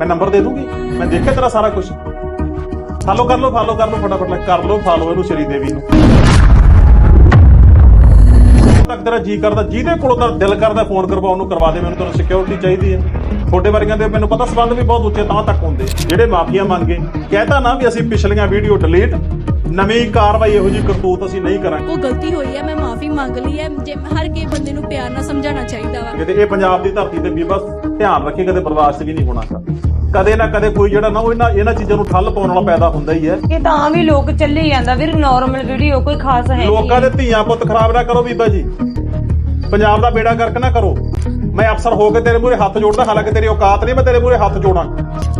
ਮੈਂ ਨੰਬਰ ਦੇ ਦੂੰਗੀ। ਮੈਂ ਦੇਖਿਆ ਤੇਰਾ ਸਾਰਾ ਕੁਝ ਫਾਲੋ ਕਰ ਲਓ ਫਾਲੋ ਕਰ ਲਓ ਫਟਾਫਟ ਲੈ, ਕਰ ਲਓ ਫਾਲੋ ਇਹਨੂੰ ਸ਼੍ਰੀ ਦੇਵੀ ਨੂੰ। ਤੱਕ ਤੇਰਾ ਜੀ ਕਰਦਾ ਜਿਹਦੇ ਕੋਲੋਂ ਤਾਂ ਦਿਲ ਕਰਦਾ ਫੋਨ ਕਰਵਾਉਣ ਨੂੰ ਕਰਵਾ ਦੇ ਮੈਨੂੰ ਤੈਨੂੰ ਸਿਕਿਉਰਿਟੀ ਚਾਹੀਦੀ ਹੈ। ਛੋਟੇ ਵਰਗਿਆਂ ਦੇ ਮੈਨੂੰ ਪਤਾ ਸਬੰਧ ਵੀ ਬਹੁਤ ਉੱਚੇ ਤਾਂ ਤੱਕ ਹੁੰਦੇ। ਜਿਹੜੇ ਮਾਫੀਆ ਮੰਗੇ ਕਹਿਤਾ ਨਾ ਵੀ ਅਸੀਂ ਪਿਛਲੀਆਂ ਵੀਡੀਓ ਡਿਲੀਟ ਨਵੀਂ ਕਾਰਵਾਈ ਇਹੋ ਜਿਹੀ ਕਰਤੂਤ ਅਸੀਂ ਨਹੀਂ ਕਰਾਂਗੇ। ਉਹ ਗਲਤੀ ਹੋਈ ਹੈ ਮੈਂ ਮਾਫੀ ਮੰਗ ਲਈ ਹੈ। ਜੇ ਹਰ ਕਿਸੇ ਬੰਦੇ ਨੂੰ ਪਿਆਰ ਨਾਲ ਸਮਝਾਉਣਾ ਚਾਹੀਦਾ ਵਾ। ਕਿਤੇ ਇਹ ਪੰਜਾਬ ਦੀ ਧਰਤੀ ਤੇ ਵੀ ਬਸ ਧਿਆਨ ਰੱਖੀ ਕਦੇ ਬਰਦਾਸ਼ਤ ਵੀ ਨਹੀਂ ਹੋਣਾ ਗਾ। ਕਦੇ ਨਾ ਕਦੇ ਕੋਈ ਜਿਹੜਾ ਨਾ ਉਹ ਇਹਨਾਂ ਇਹਨਾਂ ਚੀਜ਼ਾਂ ਨੂੰ ਠੱਲ ਪਾਉਣ ਵਾਲਾ ਪੈਦਾ ਹੁੰਦਾ ਹੀ ਹੈ। ਇਹ ਤਾਂ ਵੀ ਲੋਕ ਚੱਲੀ ਜਾਂਦਾ ਵੀਰ ਨਾਰਮਲ ਵੀਡੀਓ ਕੋਈ ਖਾਸ ਹੈ ਨਹੀਂ। ਲੋਕਾਂ ਦੇ ਧੀਆਂ ਪੁੱਤ ਖਰਾਬ ਨਾ ਕਰੋ ਬੀਬਾ ਜੀ। ਪੰਜਾਬ ਦਾ ਬੇੜਾ ਗਰਕ ਨਾ ਕਰੋ। ਮੈਂ ਅਫਸਰ ਹੋ ਕੇ ਤੇਰੇ ਮੂਹਰੇ ਹੱਥ ਜੋੜਦਾ ਹਾਲਾਂਕਿ ਤੇਰੀ ਔਕਾਤ ਨਹੀਂ ਮੈਂ ਤੇਰੇ ਮੂਹਰੇ ਹੱਥ ਜੋੜਾਂ।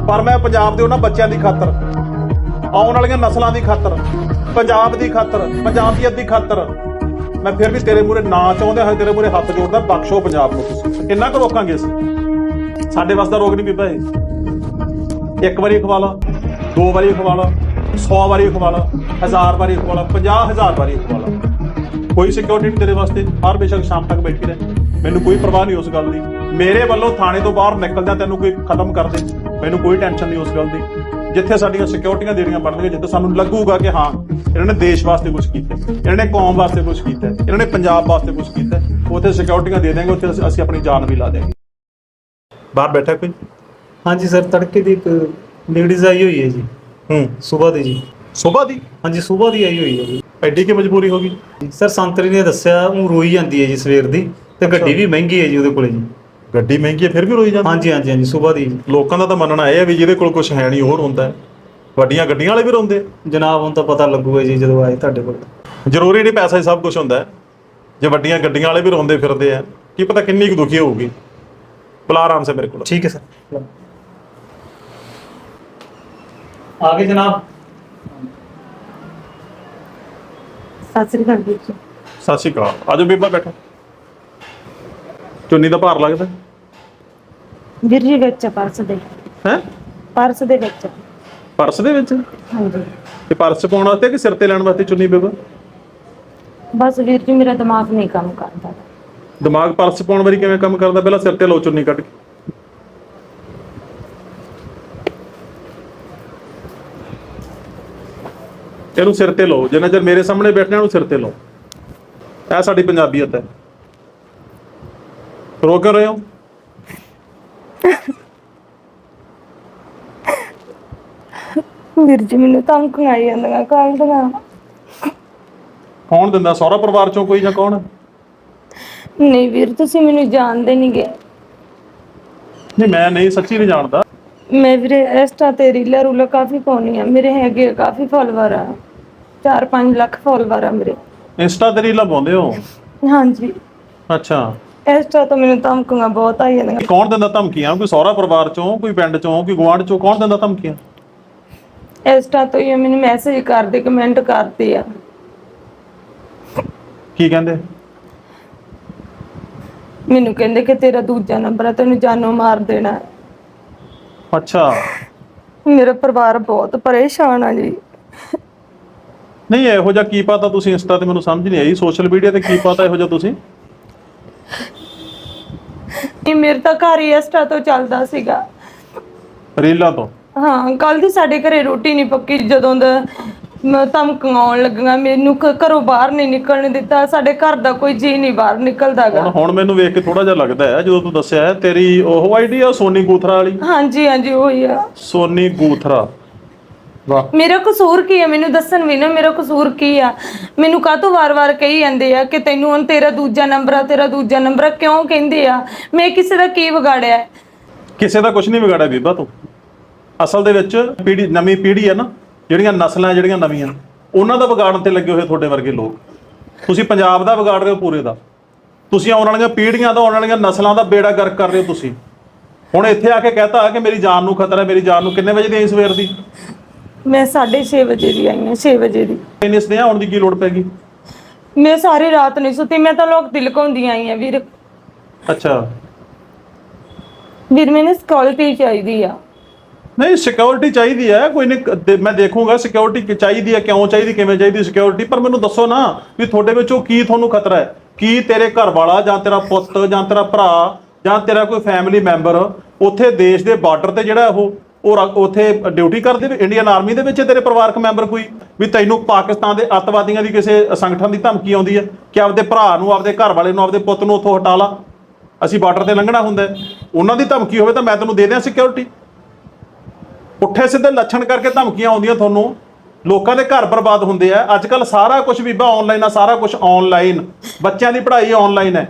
ਪਰ ਮੈਂ ਪੰਜਾਬ ਦੇ ਉਹਨਾਂ ਬੱਚਿਆਂ ਦੀ ਖਾਤਰ ਆਉਣ ਵਾਲੀਆਂ ਨਸਲਾਂ ਦੀ ਖਾਤਰ ਪੰਜਾਬ ਦੀ ਖਾਤਰ ਪੰਜਾਬੀਅਤ ਦੀ ਖਾਤਰ ਮੈਂ ਫਿਰ ਵੀ ਤੇਰੇ ਮੂਹਰੇ ਨਾ ਚਾਹੁੰਦੇ ਹੋਏ ਤੇਰੇ ਮੂਹਰੇ ਹੱਥ ਜੋੜਦਾ ਬਖਸ਼ੋ ਪੰਜਾਬ ਨੂੰ ਤੁਸੀਂ। ਕਿੰਨਾ ਕੁ ਰੋਕਾਂਗੇ ਅਸੀਂ? ਸਾਡੇ ਵੱਸ ਦਾ ਰੋਗ ਨਹੀਂ ਬੀਬਾ ਇਹ ਇੱਕ ਵਾਰੀ ਖਵਾ ਲਾ ਦੋ ਵਾਰੀ ਖਵਾ ਲਾ 100 ਵਾਰੀ ਖਵਾ ਲਾ ਹਜ਼ਾਰ ਵਾਰੀ ਖਵਾ ਲਾ 50000 ਵਾਰੀ ਖਵਾ ਲਾ ਕੋਈ ਸਿਕਿਉਰਿਟੀ ਤੇਰੇ ਵਾਸਤੇ, ਹਰ ਬੇਸ਼ੱਕ ਸ਼ਾਮ ਤੱਕ ਬੈਠੀ ਰਹੇ। ਮੈਨੂੰ ਕੋਈ ਪਰਵਾਹ ਨਹੀਂ ਉਸ ਗੱਲ ਦੀ। ਮੇਰੇ ਵੱਲੋਂ ਥਾਣੇ ਤੋਂ ਬਾਹਰ ਨਿਕਲਦਿਆਂ ਤੈਨੂੰ ਕੋਈ ਖਤਮ ਕਰ ਦੇ। ਮੈਨੂੰ ਕੋਈ ਟੈਨਸ਼ਨ ਨਹੀਂ ਉਸ ਗੱਲ ਦੀ। ਜਿੱਥੇ ਸਾਡੀਆਂ ਸਿਕਿਉਰਿਟੀਆਂ ਦੇਣੀਆਂ ਬਣਨਗੀਆਂ, ਜਿੱਥੇ ਸਾਨੂੰ ਲੱਗੂਗਾ ਕਿ ਹਾਂ, ਇਹਨਾਂ ਨੇ ਦੇਸ਼ ਵਾਸਤੇ ਕੁਝ ਕੀਤਾ ਇਹਨਾਂ ਨੇ ਕੌਮ ਵਾਸਤੇ ਕੁਝ ਕੀਤਾ ਇਹਨਾਂ ਨੇ ਪੰਜਾਬ ਵਾਸਤੇ ਕੁਝ ਕੀਤਾ ਉੱਥੇ ਸਿਕਿਉਰਿਟੀਆਂ ਦੇ ਦੇਵਾਂਗੇ ਉੱਥੇ ਅਸੀਂ- ਅਸੀਂ ਆਪਣੀ ਜਾਨ ਵੀ ਲਾ ਦੇਵਾਂਗੇ ਬਾਹਰ ਬੈਠਾ ਕੋਈ? ਹਾਂਜੀ ਸਰ ਤੜਕੇ ਦੀ ਇੱਕ ਲੇਡੀਜ਼ ਆਈ ਹੋਈ ਹੈ ਜੀ। ਹੂੰ। ਸਵੇਰ ਦੀ ਜੀ। ਸਵੇਰ ਦੀ? ਹਾਂਜੀ ਸਵੇਰ ਦੀ ਆਈ ਹੋਈ ਹੈ ਜੀ। ਐਡੀ ਕੀ ਮਜਬੂਰੀ ਹੋ ਗਈ? ਸਰ ਸੰਤਰੀ ਨੇ ਦੱਸਿਆ ਉਹ ਰੋਈ ਜਾਂਦੀ ਹੈ ਜੀ ਸਵੇਰ ਦੀ ਤੇ ਗੱਡੀ ਵੀ ਮਹਿੰਗੀ ਹੈ ਜੀ ਉਹਦੇ ਕੋਲੇ ਜੀ। ਗੱਡੀ ਮਹਿੰਗੀ ਹੈ ਫਿਰ ਵੀ ਰੋਈ ਜਾਂਦੀ ਹਾਂਜੀ ਹਾਂਜੀ ਹਾਂਜੀ ਸਵੇਰ ਦੀ। ਲੋਕਾਂ ਦਾ ਤਾਂ ਮੰਨਣਾ ਇਹ ਹੈ ਵੀ ਜਿਹਦੇ ਕੋਲ ਕੁਝ ਹੈ ਨਹੀਂ ਉਹ ਰੋਂਦਾ ਹੈ। ਵੱਡੀਆਂ ਗੱਡੀਆਂ ਵਾਲੇ ਵੀ ਰੋਂਦੇ। ਜਨਾਬ ਹੁਣ ਤਾਂ ਪਤਾ ਲੱਗੂਗਾ ਜੀ ਜਦੋਂ ਆਏ ਤੁਹਾਡੇ ਕੋਲ। ਜ਼ਰੂਰੀ ਨਹੀਂ ਪੈਸਾ ਹੀ ਸਭ ਕੁਝ ਹੁੰਦਾ ਹੈ। ਜੇ ਵੱਡੀਆਂ ਗੱਡੀਆਂ ਵਾਲੇ ਵੀ ਰੋਂਦੇ ਫਿਰਦੇ ਆ ਕੀ ਪਤਾ ਕਿੰਨੀ ਕੁ ਦੁਖੀ ਹੋਊਗੀ। ਬੁਲਾ ਆਰਾਮ ਸੇ ਮੇਰੇ ਕੋਲ। ਠੀਕ ਹੈ ਸਰ। ਆਗੇ ਜਨਾਬ। ਸਤਿ ਸ੍ਰੀ ਅਕਾਲ ਵੀਰ ਜੀ। ਸਤਿ ਸ਼੍ਰੀ ਅਕਾਲ। ਆਜੋ ਬੀਬਾ ਬੈਠੋ। ਚੁੰਨੀ ਦਾ ਭਾਰ ਲੱਗਦਾ। ਵੀਰ ਜੀ ਵਿੱਚ ਆ ਪਰਸ ਦੇ। ਹੈ? ਪਰਸ ਦੇ ਵਿੱਚ ਆ। ਪਰਸ ਦੇ ਵਿੱਚ? ਹਾਂਜੀ। ਇਹ ਪਰਸ ਪਾਉਣ ਵਾਸਤੇ ਕਿ ਸਿਰ ਤੇ ਲੈਣ ਵਾਸਤੇ ਚੁੰਨੀ ਬੀਬਾ? ਬਸ ਵੀਰ ਜੀ ਮੇਰਾ ਦਿਮਾਗ ਨਹੀਂ ਕੰਮ ਕਰਦਾ। ਦਿਮਾਗ ਪਰਸ ਪਾਉਣ ਵਾਰੀ ਕਿਵੇਂ ਕੰਮ ਕਰਦਾ? ਪਹਿਲਾਂ ਸਿਰ ਤੇ ਲਓ ਚੁੰਨੀ ਕੱਢ ਕੇ। ਇਹਨੂੰ ਸਿਰ ਤੇ ਲਓ ਜਿੰਨਾ ਚਿਰ ਮੇਰੇ ਸਾਹਮਣੇ ਬੈਠਣਾ ਇਹਨੂੰ ਸਿਰ ਤੇ ਲਓ। ਇਹ ਸਾਡੀ ਪੰਜਾਬੀਅਤ ਹੈ। ਰੋ ਰਹੇ ਹੋ? ਵੀਰ ਜੀ ਮੈਨੂੰ ਤੰਗ ਆਈ ਜਾਂਦੀਆਂ ਕੱਲ ਦੀਆਂ? ਕੌਣ ਦਿੰਦਾ? ਸਹੁਰਾ ਪਰਿਵਾਰ ਚੋਂ ਕੋਈ ਜਾਂ ਕੌਣ? ਨਹੀਂ ਵੀਰ ਤੁਸੀਂ ਮੈਨੂੰ ਜਾਣਦੇ ਨਹੀਂਗੇ ਨਹੀਂ ਮੈਂ ਨਹੀਂ ਸੱਚੀ ਨਹੀਂ ਜਾਣਦਾ। ਮੈਂ ਵੀਰੇ ਇੰਸਟਾ ਤੇ ਰੀਲਾਂ ਰੂਲਾਂ ਕਾਫੀ ਪਾਉਣੀ ਆ ਮੇਰੇ ਹੈਗੇ ਆ ਕਾਫੀ ਫਾਲੋਅਰ ਆ। 4-5 ਲੱਖ ਫਾਲੋਅਰ ਆ ਮੇਰੇ। ਇੰਸਟਾ ਤੇ ਰੀਲਾਂ ਪਾਉਂਦੇ ਹੋ? ਹਾਂਜੀ। ਅੱਛਾ। ਇੰਸਟਾ ਤੋਂ ਮੈਨੂੰ ਧਮਕੀਆਂ ਬਹੁਤ ਆਈ ਜਾਂਦੀਆਂ। ਕੌਣ ਦਿੰਦਾ ਧਮਕੀਆਂ? ਕੋਈ ਸਹੁਰਾ ਪਰਿਵਾਰ ਚੋਂ ਕੋਈ ਪਿੰਡ ਚੋਂ ਕੋਈ ਗੁਆਂਢ ਚੋਂ ਕੌਣ ਦਿੰਦਾ ਧਮਕੀਆਂ? ਇੰਸਟਾ ਤੋਂ ਹੀ ਮੈਨੂੰ ਮੈਸੇਜ ਕਰਦੇ ਕਮੈਂਟ ਕਰਦੇ ਆ। ਕੀ ਕਹਿੰਦੇ? ਮੈਨੂੰ ਕਹਿੰਦੇ ਕਿ ਤੇਰਾ ਦੂਜਾ ਨੰਬਰ ਆ ਤੈਨੂੰ ਜਾਨੋਂ ਮਾਰ ਦੇਣਾ। ਅੱਛਾ। ਮੇਰਾ ਪਰਿਵਾਰ ਬਹੁਤ ਪਰੇਸ਼ਾਨ ਆ ਜੀ। ਨਹੀਂ ਇਹੋ ਜਿਹਾ ਕੀ ਪਤਾ ਤੁਸੀਂ ਇੰਸਟਾ ਤੇ ਮੈਨੂੰ ਸਮਝ ਨਹੀਂ ਆਈ? ਸੋਸ਼ਲ ਮੀਡੀਆ ਤੇ ਕੀ ਪਤਾ ਇਹੋ ਜਿਹਾ ਤੁਸੀਂ? ਇਹ ਮੇਰੇ ਤਾਂ ਘਰ ਹੀ ਇੰਸਟਾ ਤੋਂ ਚੱਲਦਾ ਸੀਗਾ। ਰੀਲਾਂ ਤੋਂ? ਹਾਂ ਕੱਲ ਦੀ ਸਾਡੇ ਘਰੇ ਰੋਟੀ ਨਹੀਂ ਪੱਕੀ ਜਦੋਂ ਦਾ ਮੈਂ ਧਮਕੀਆਂ ਆਉਣ ਲੱਗੀਆਂ ਮੈਨੂੰ ਘ- ਘਰੋਂ ਬਾਹਰ ਨਹੀਂ ਨਿਕਲਣ ਦਿੱਤਾ ਸਾਡੇ ਘਰ ਦਾ ਕੋਈ ਜੀ ਨਹੀਂ ਬਾਹਰ ਨਿਕਲਦਾਗਾ। ਹੁਣ ਹੁਣ ਮੈਨੂੰ ਵੇਖ ਕੇ ਥੋੜਾ ਜਿਹਾ ਲੱਗਦਾ ਹੈ ਜਦੋਂ ਤੂੰ ਦੱਸਿਆ ਹੈ, ਤੇਰੀ ਉਹ ਆਈਡੀ ਆ ਸੋਨੀ ਗੂਥਰਾ ਵਾਲੀ? ਹਾਂਜੀ ਹਾਂਜੀ ਉਹੀ ਆ। ਸੋਨੀ ਗੂਥਰਾ। ਵਾਹ। ਮੇਰਾ ਕਸੂਰ ਕੀ ਹੈ ਮੈਨੂੰ ਦੱਸਣ ਵੀ ਨਾ ਮੇਰਾ ਕਸੂਰ ਕੀ ਆ? ਮੈਨੂੰ ਕਾਹਤੋਂ ਵਾਰ-ਵਾਰ ਕਹੀ ਜਾਂਦੇ ਆ ਕਿ ਤੈਨੂੰ ਹੁਣ ਤੇਰਾ ਦੂਜਾ ਨੰਬਰ ਆ ਤੇਰਾ ਦੂਜਾ ਨੰਬਰ ਆ ਕਿਉਂ ਕਹਿੰਦੇ ਆ? ਮੈਂ ਕਿਸੇ ਦਾ ਕੀ ਵਿਗਾੜਿਆ? ਹੈ? ਕਿਸੇ ਦਾ ਕੁਝ ਨਹੀਂ ਵਿਗਾੜਿਆ ਬੀਬਾ ਤੂੰ। ਅਸਲ ਦੇ ਵਿੱਚ ਪੀੜੀ ਨਵੀਂ ਪੀੜੀ ਹੈ ਨਾ ਜਿਹੜੀਆਂ ਨਸਲਾਂ ਜਿਹੜੀਆਂ ਨਵੀਆਂ ਉਹਨਾਂ ਦਾ ਵਿਗਾੜਨ ਤੇ ਲੱਗੇ ਹੋਏ ਤੁਹਾਡੇ ਵਰਗੇ ਲੋਕ। ਤੁਸੀਂ ਪੰਜਾਬ ਦਾ ਵਿਗਾੜ ਰਹੇ ਹੋ ਪੂਰੇ ਦਾ। ਤੁਸੀਂ ਆਉਣ ਵਾਲੀਆਂ ਪੀੜ੍ਹੀਆਂ ਦਾ ਆਉਣ ਵਾਲੀਆਂ ਨਸਲਾਂ ਦਾ ਬੇੜਾ ਗਰਕ ਕਰ ਰਹੇ ਹੋ ਤੁਸੀਂ। ਹੁਣ ਇੱਥੇ ਆ ਕੇ ਕਹਤਾ ਕਿ ਮੇਰੀ ਜਾਨ ਨੂੰ ਖਤਰਾ ਹੈ ਮੇਰੀ ਜਾਨ ਨੂੰ ਕਿੰਨੇ ਵਜੇ ਦੀ ਆਈ ਸਵੇਰ ਦੀ? ਮੈਂ 6:30 ਵਜੇ ਦੀ ਆਈ ਹਾਂ 6 ਵਜੇ ਦੀ। ਇੰਨੇ ਸਨੇਹਾ ਆਉਣ ਦੀ ਕੀ ਲੋੜ ਪੈਗੀ ਮੈਂ ਸਾਰੀ ਰਾਤ ਨਹੀਂ ਸੁੱਤੀ ਮੈਂ ਤਾਂ ਲੋਕ ਤਿਲਕਾਉਂਦੀ ਆਈ ਆ ਵੀਰ। ਅੱਛਾ। ਵੀਰ ਮੈਨੂੰ ਸਕਿਉਰਿਟੀ ਚਾਹੀਦੀ ਆ। ਨਹੀਂ ਸਿਕਿਉਰਿਟੀ ਚਾਹੀਦੀ ਹੈ, ਕੋਈ ਨਹੀਂ ਮੈਂ ਦੇਖੂੰਗਾ ਸਿਕਿਉਰਿਟੀ ਚਾਹੀਦੀ ਹੈ, ਕਿਉਂ ਚਾਹੀਦੀ, ਕਿਵੇਂ ਚਾਹੀਦੀ ਸਿਕਿਉਰਿਟੀ ਪਰ ਮੈਨੂੰ ਦੱਸੋ ਨਾ ਵੀ ਤੁਹਾਡੇ ਵਿੱਚੋਂ ਕੀ ਤੁਹਾਨੂੰ ਖਤਰਾ ਹੈ? ਕੀ ਤੇਰੇ ਘਰ ਵਾਲਾ ਜਾਂ ਤੇਰਾ ਪੁੱਤ ਜਾਂ ਤੇਰਾ ਭਰਾ ਜਾਂ ਤੇਰਾ ਕੋਈ ਫੈਮਿਲੀ ਮੈਂਬਰ ਉੱਥੇ ਦੇਸ਼ ਦੇ ਬਾਰਡਰ ਤੇ ਜਿਹੜਾ ਉਹ ਉਹ ਰ- ਉੱਥੇ ਡਿਊਟੀ ਕਰਦੇ ਵੀ ਇੰਡੀਅਨ ਆਰਮੀ ਦੇ ਵਿੱਚ ਤੇਰੇ ਪਰਿਵਾਰਕ ਮੈਂਬਰ ਕੋਈ? ਵੀ ਤੈਨੂੰ ਪਾਕਿਸਤਾਨ ਦੇ ਅੱਤਵਾਦੀਆਂ ਦੀ ਕਿਸੇ ਸੰਗਠਨ ਦੀ ਧਮਕੀ ਆਉਂਦੀ ਹੈ ਕਿ ਆਪਦੇ ਭਰਾ ਨੂੰ, ਆਪਦੇ ਘਰ ਵਾਲੇ ਨੂੰ, ਆਪਦੇ ਪੁੱਤ ਨੂੰ ਉੱਥੋਂ ਹਟਾ ਲਾ? ਅਸੀਂ ਬਾਰਡਰ ਤੇ ਲੰਘਣਾ ਹੁੰਦਾ ਉਹਨਾਂ ਦੀ ਧਮਕੀ ਹੋਵੇ ਤਾਂ ਮੈਂ ਤੈਨੂੰ ਦੇ ਦਿਆਂ ਸਿਕਿਉਰਿਟੀ ਪੁੱਠੇ ਸਿੱਧੇ ਲੱਛਣ ਕਰਕੇ ਧਮਕੀਆਂ ਆਉਂਦੀਆਂ ਤੁਹਾਨੂੰ। ਲੋਕਾਂ ਦੇ ਘਰ ਬਰਬਾਦ ਹੁੰਦੇ ਆ। ਅੱਜ ਕੱਲ ਸਾਰਾ ਕੁਝ ਬੀਬਾ ਆਨਲਾਈਨ ਆ ਸਾਰਾ ਕੁਝ ਆਨਲਾਈਨ ਬੱਚਿਆਂ ਦੀ ਪੜ੍ਹਾਈ ਆਨਲਾਈਨ ਹੈ।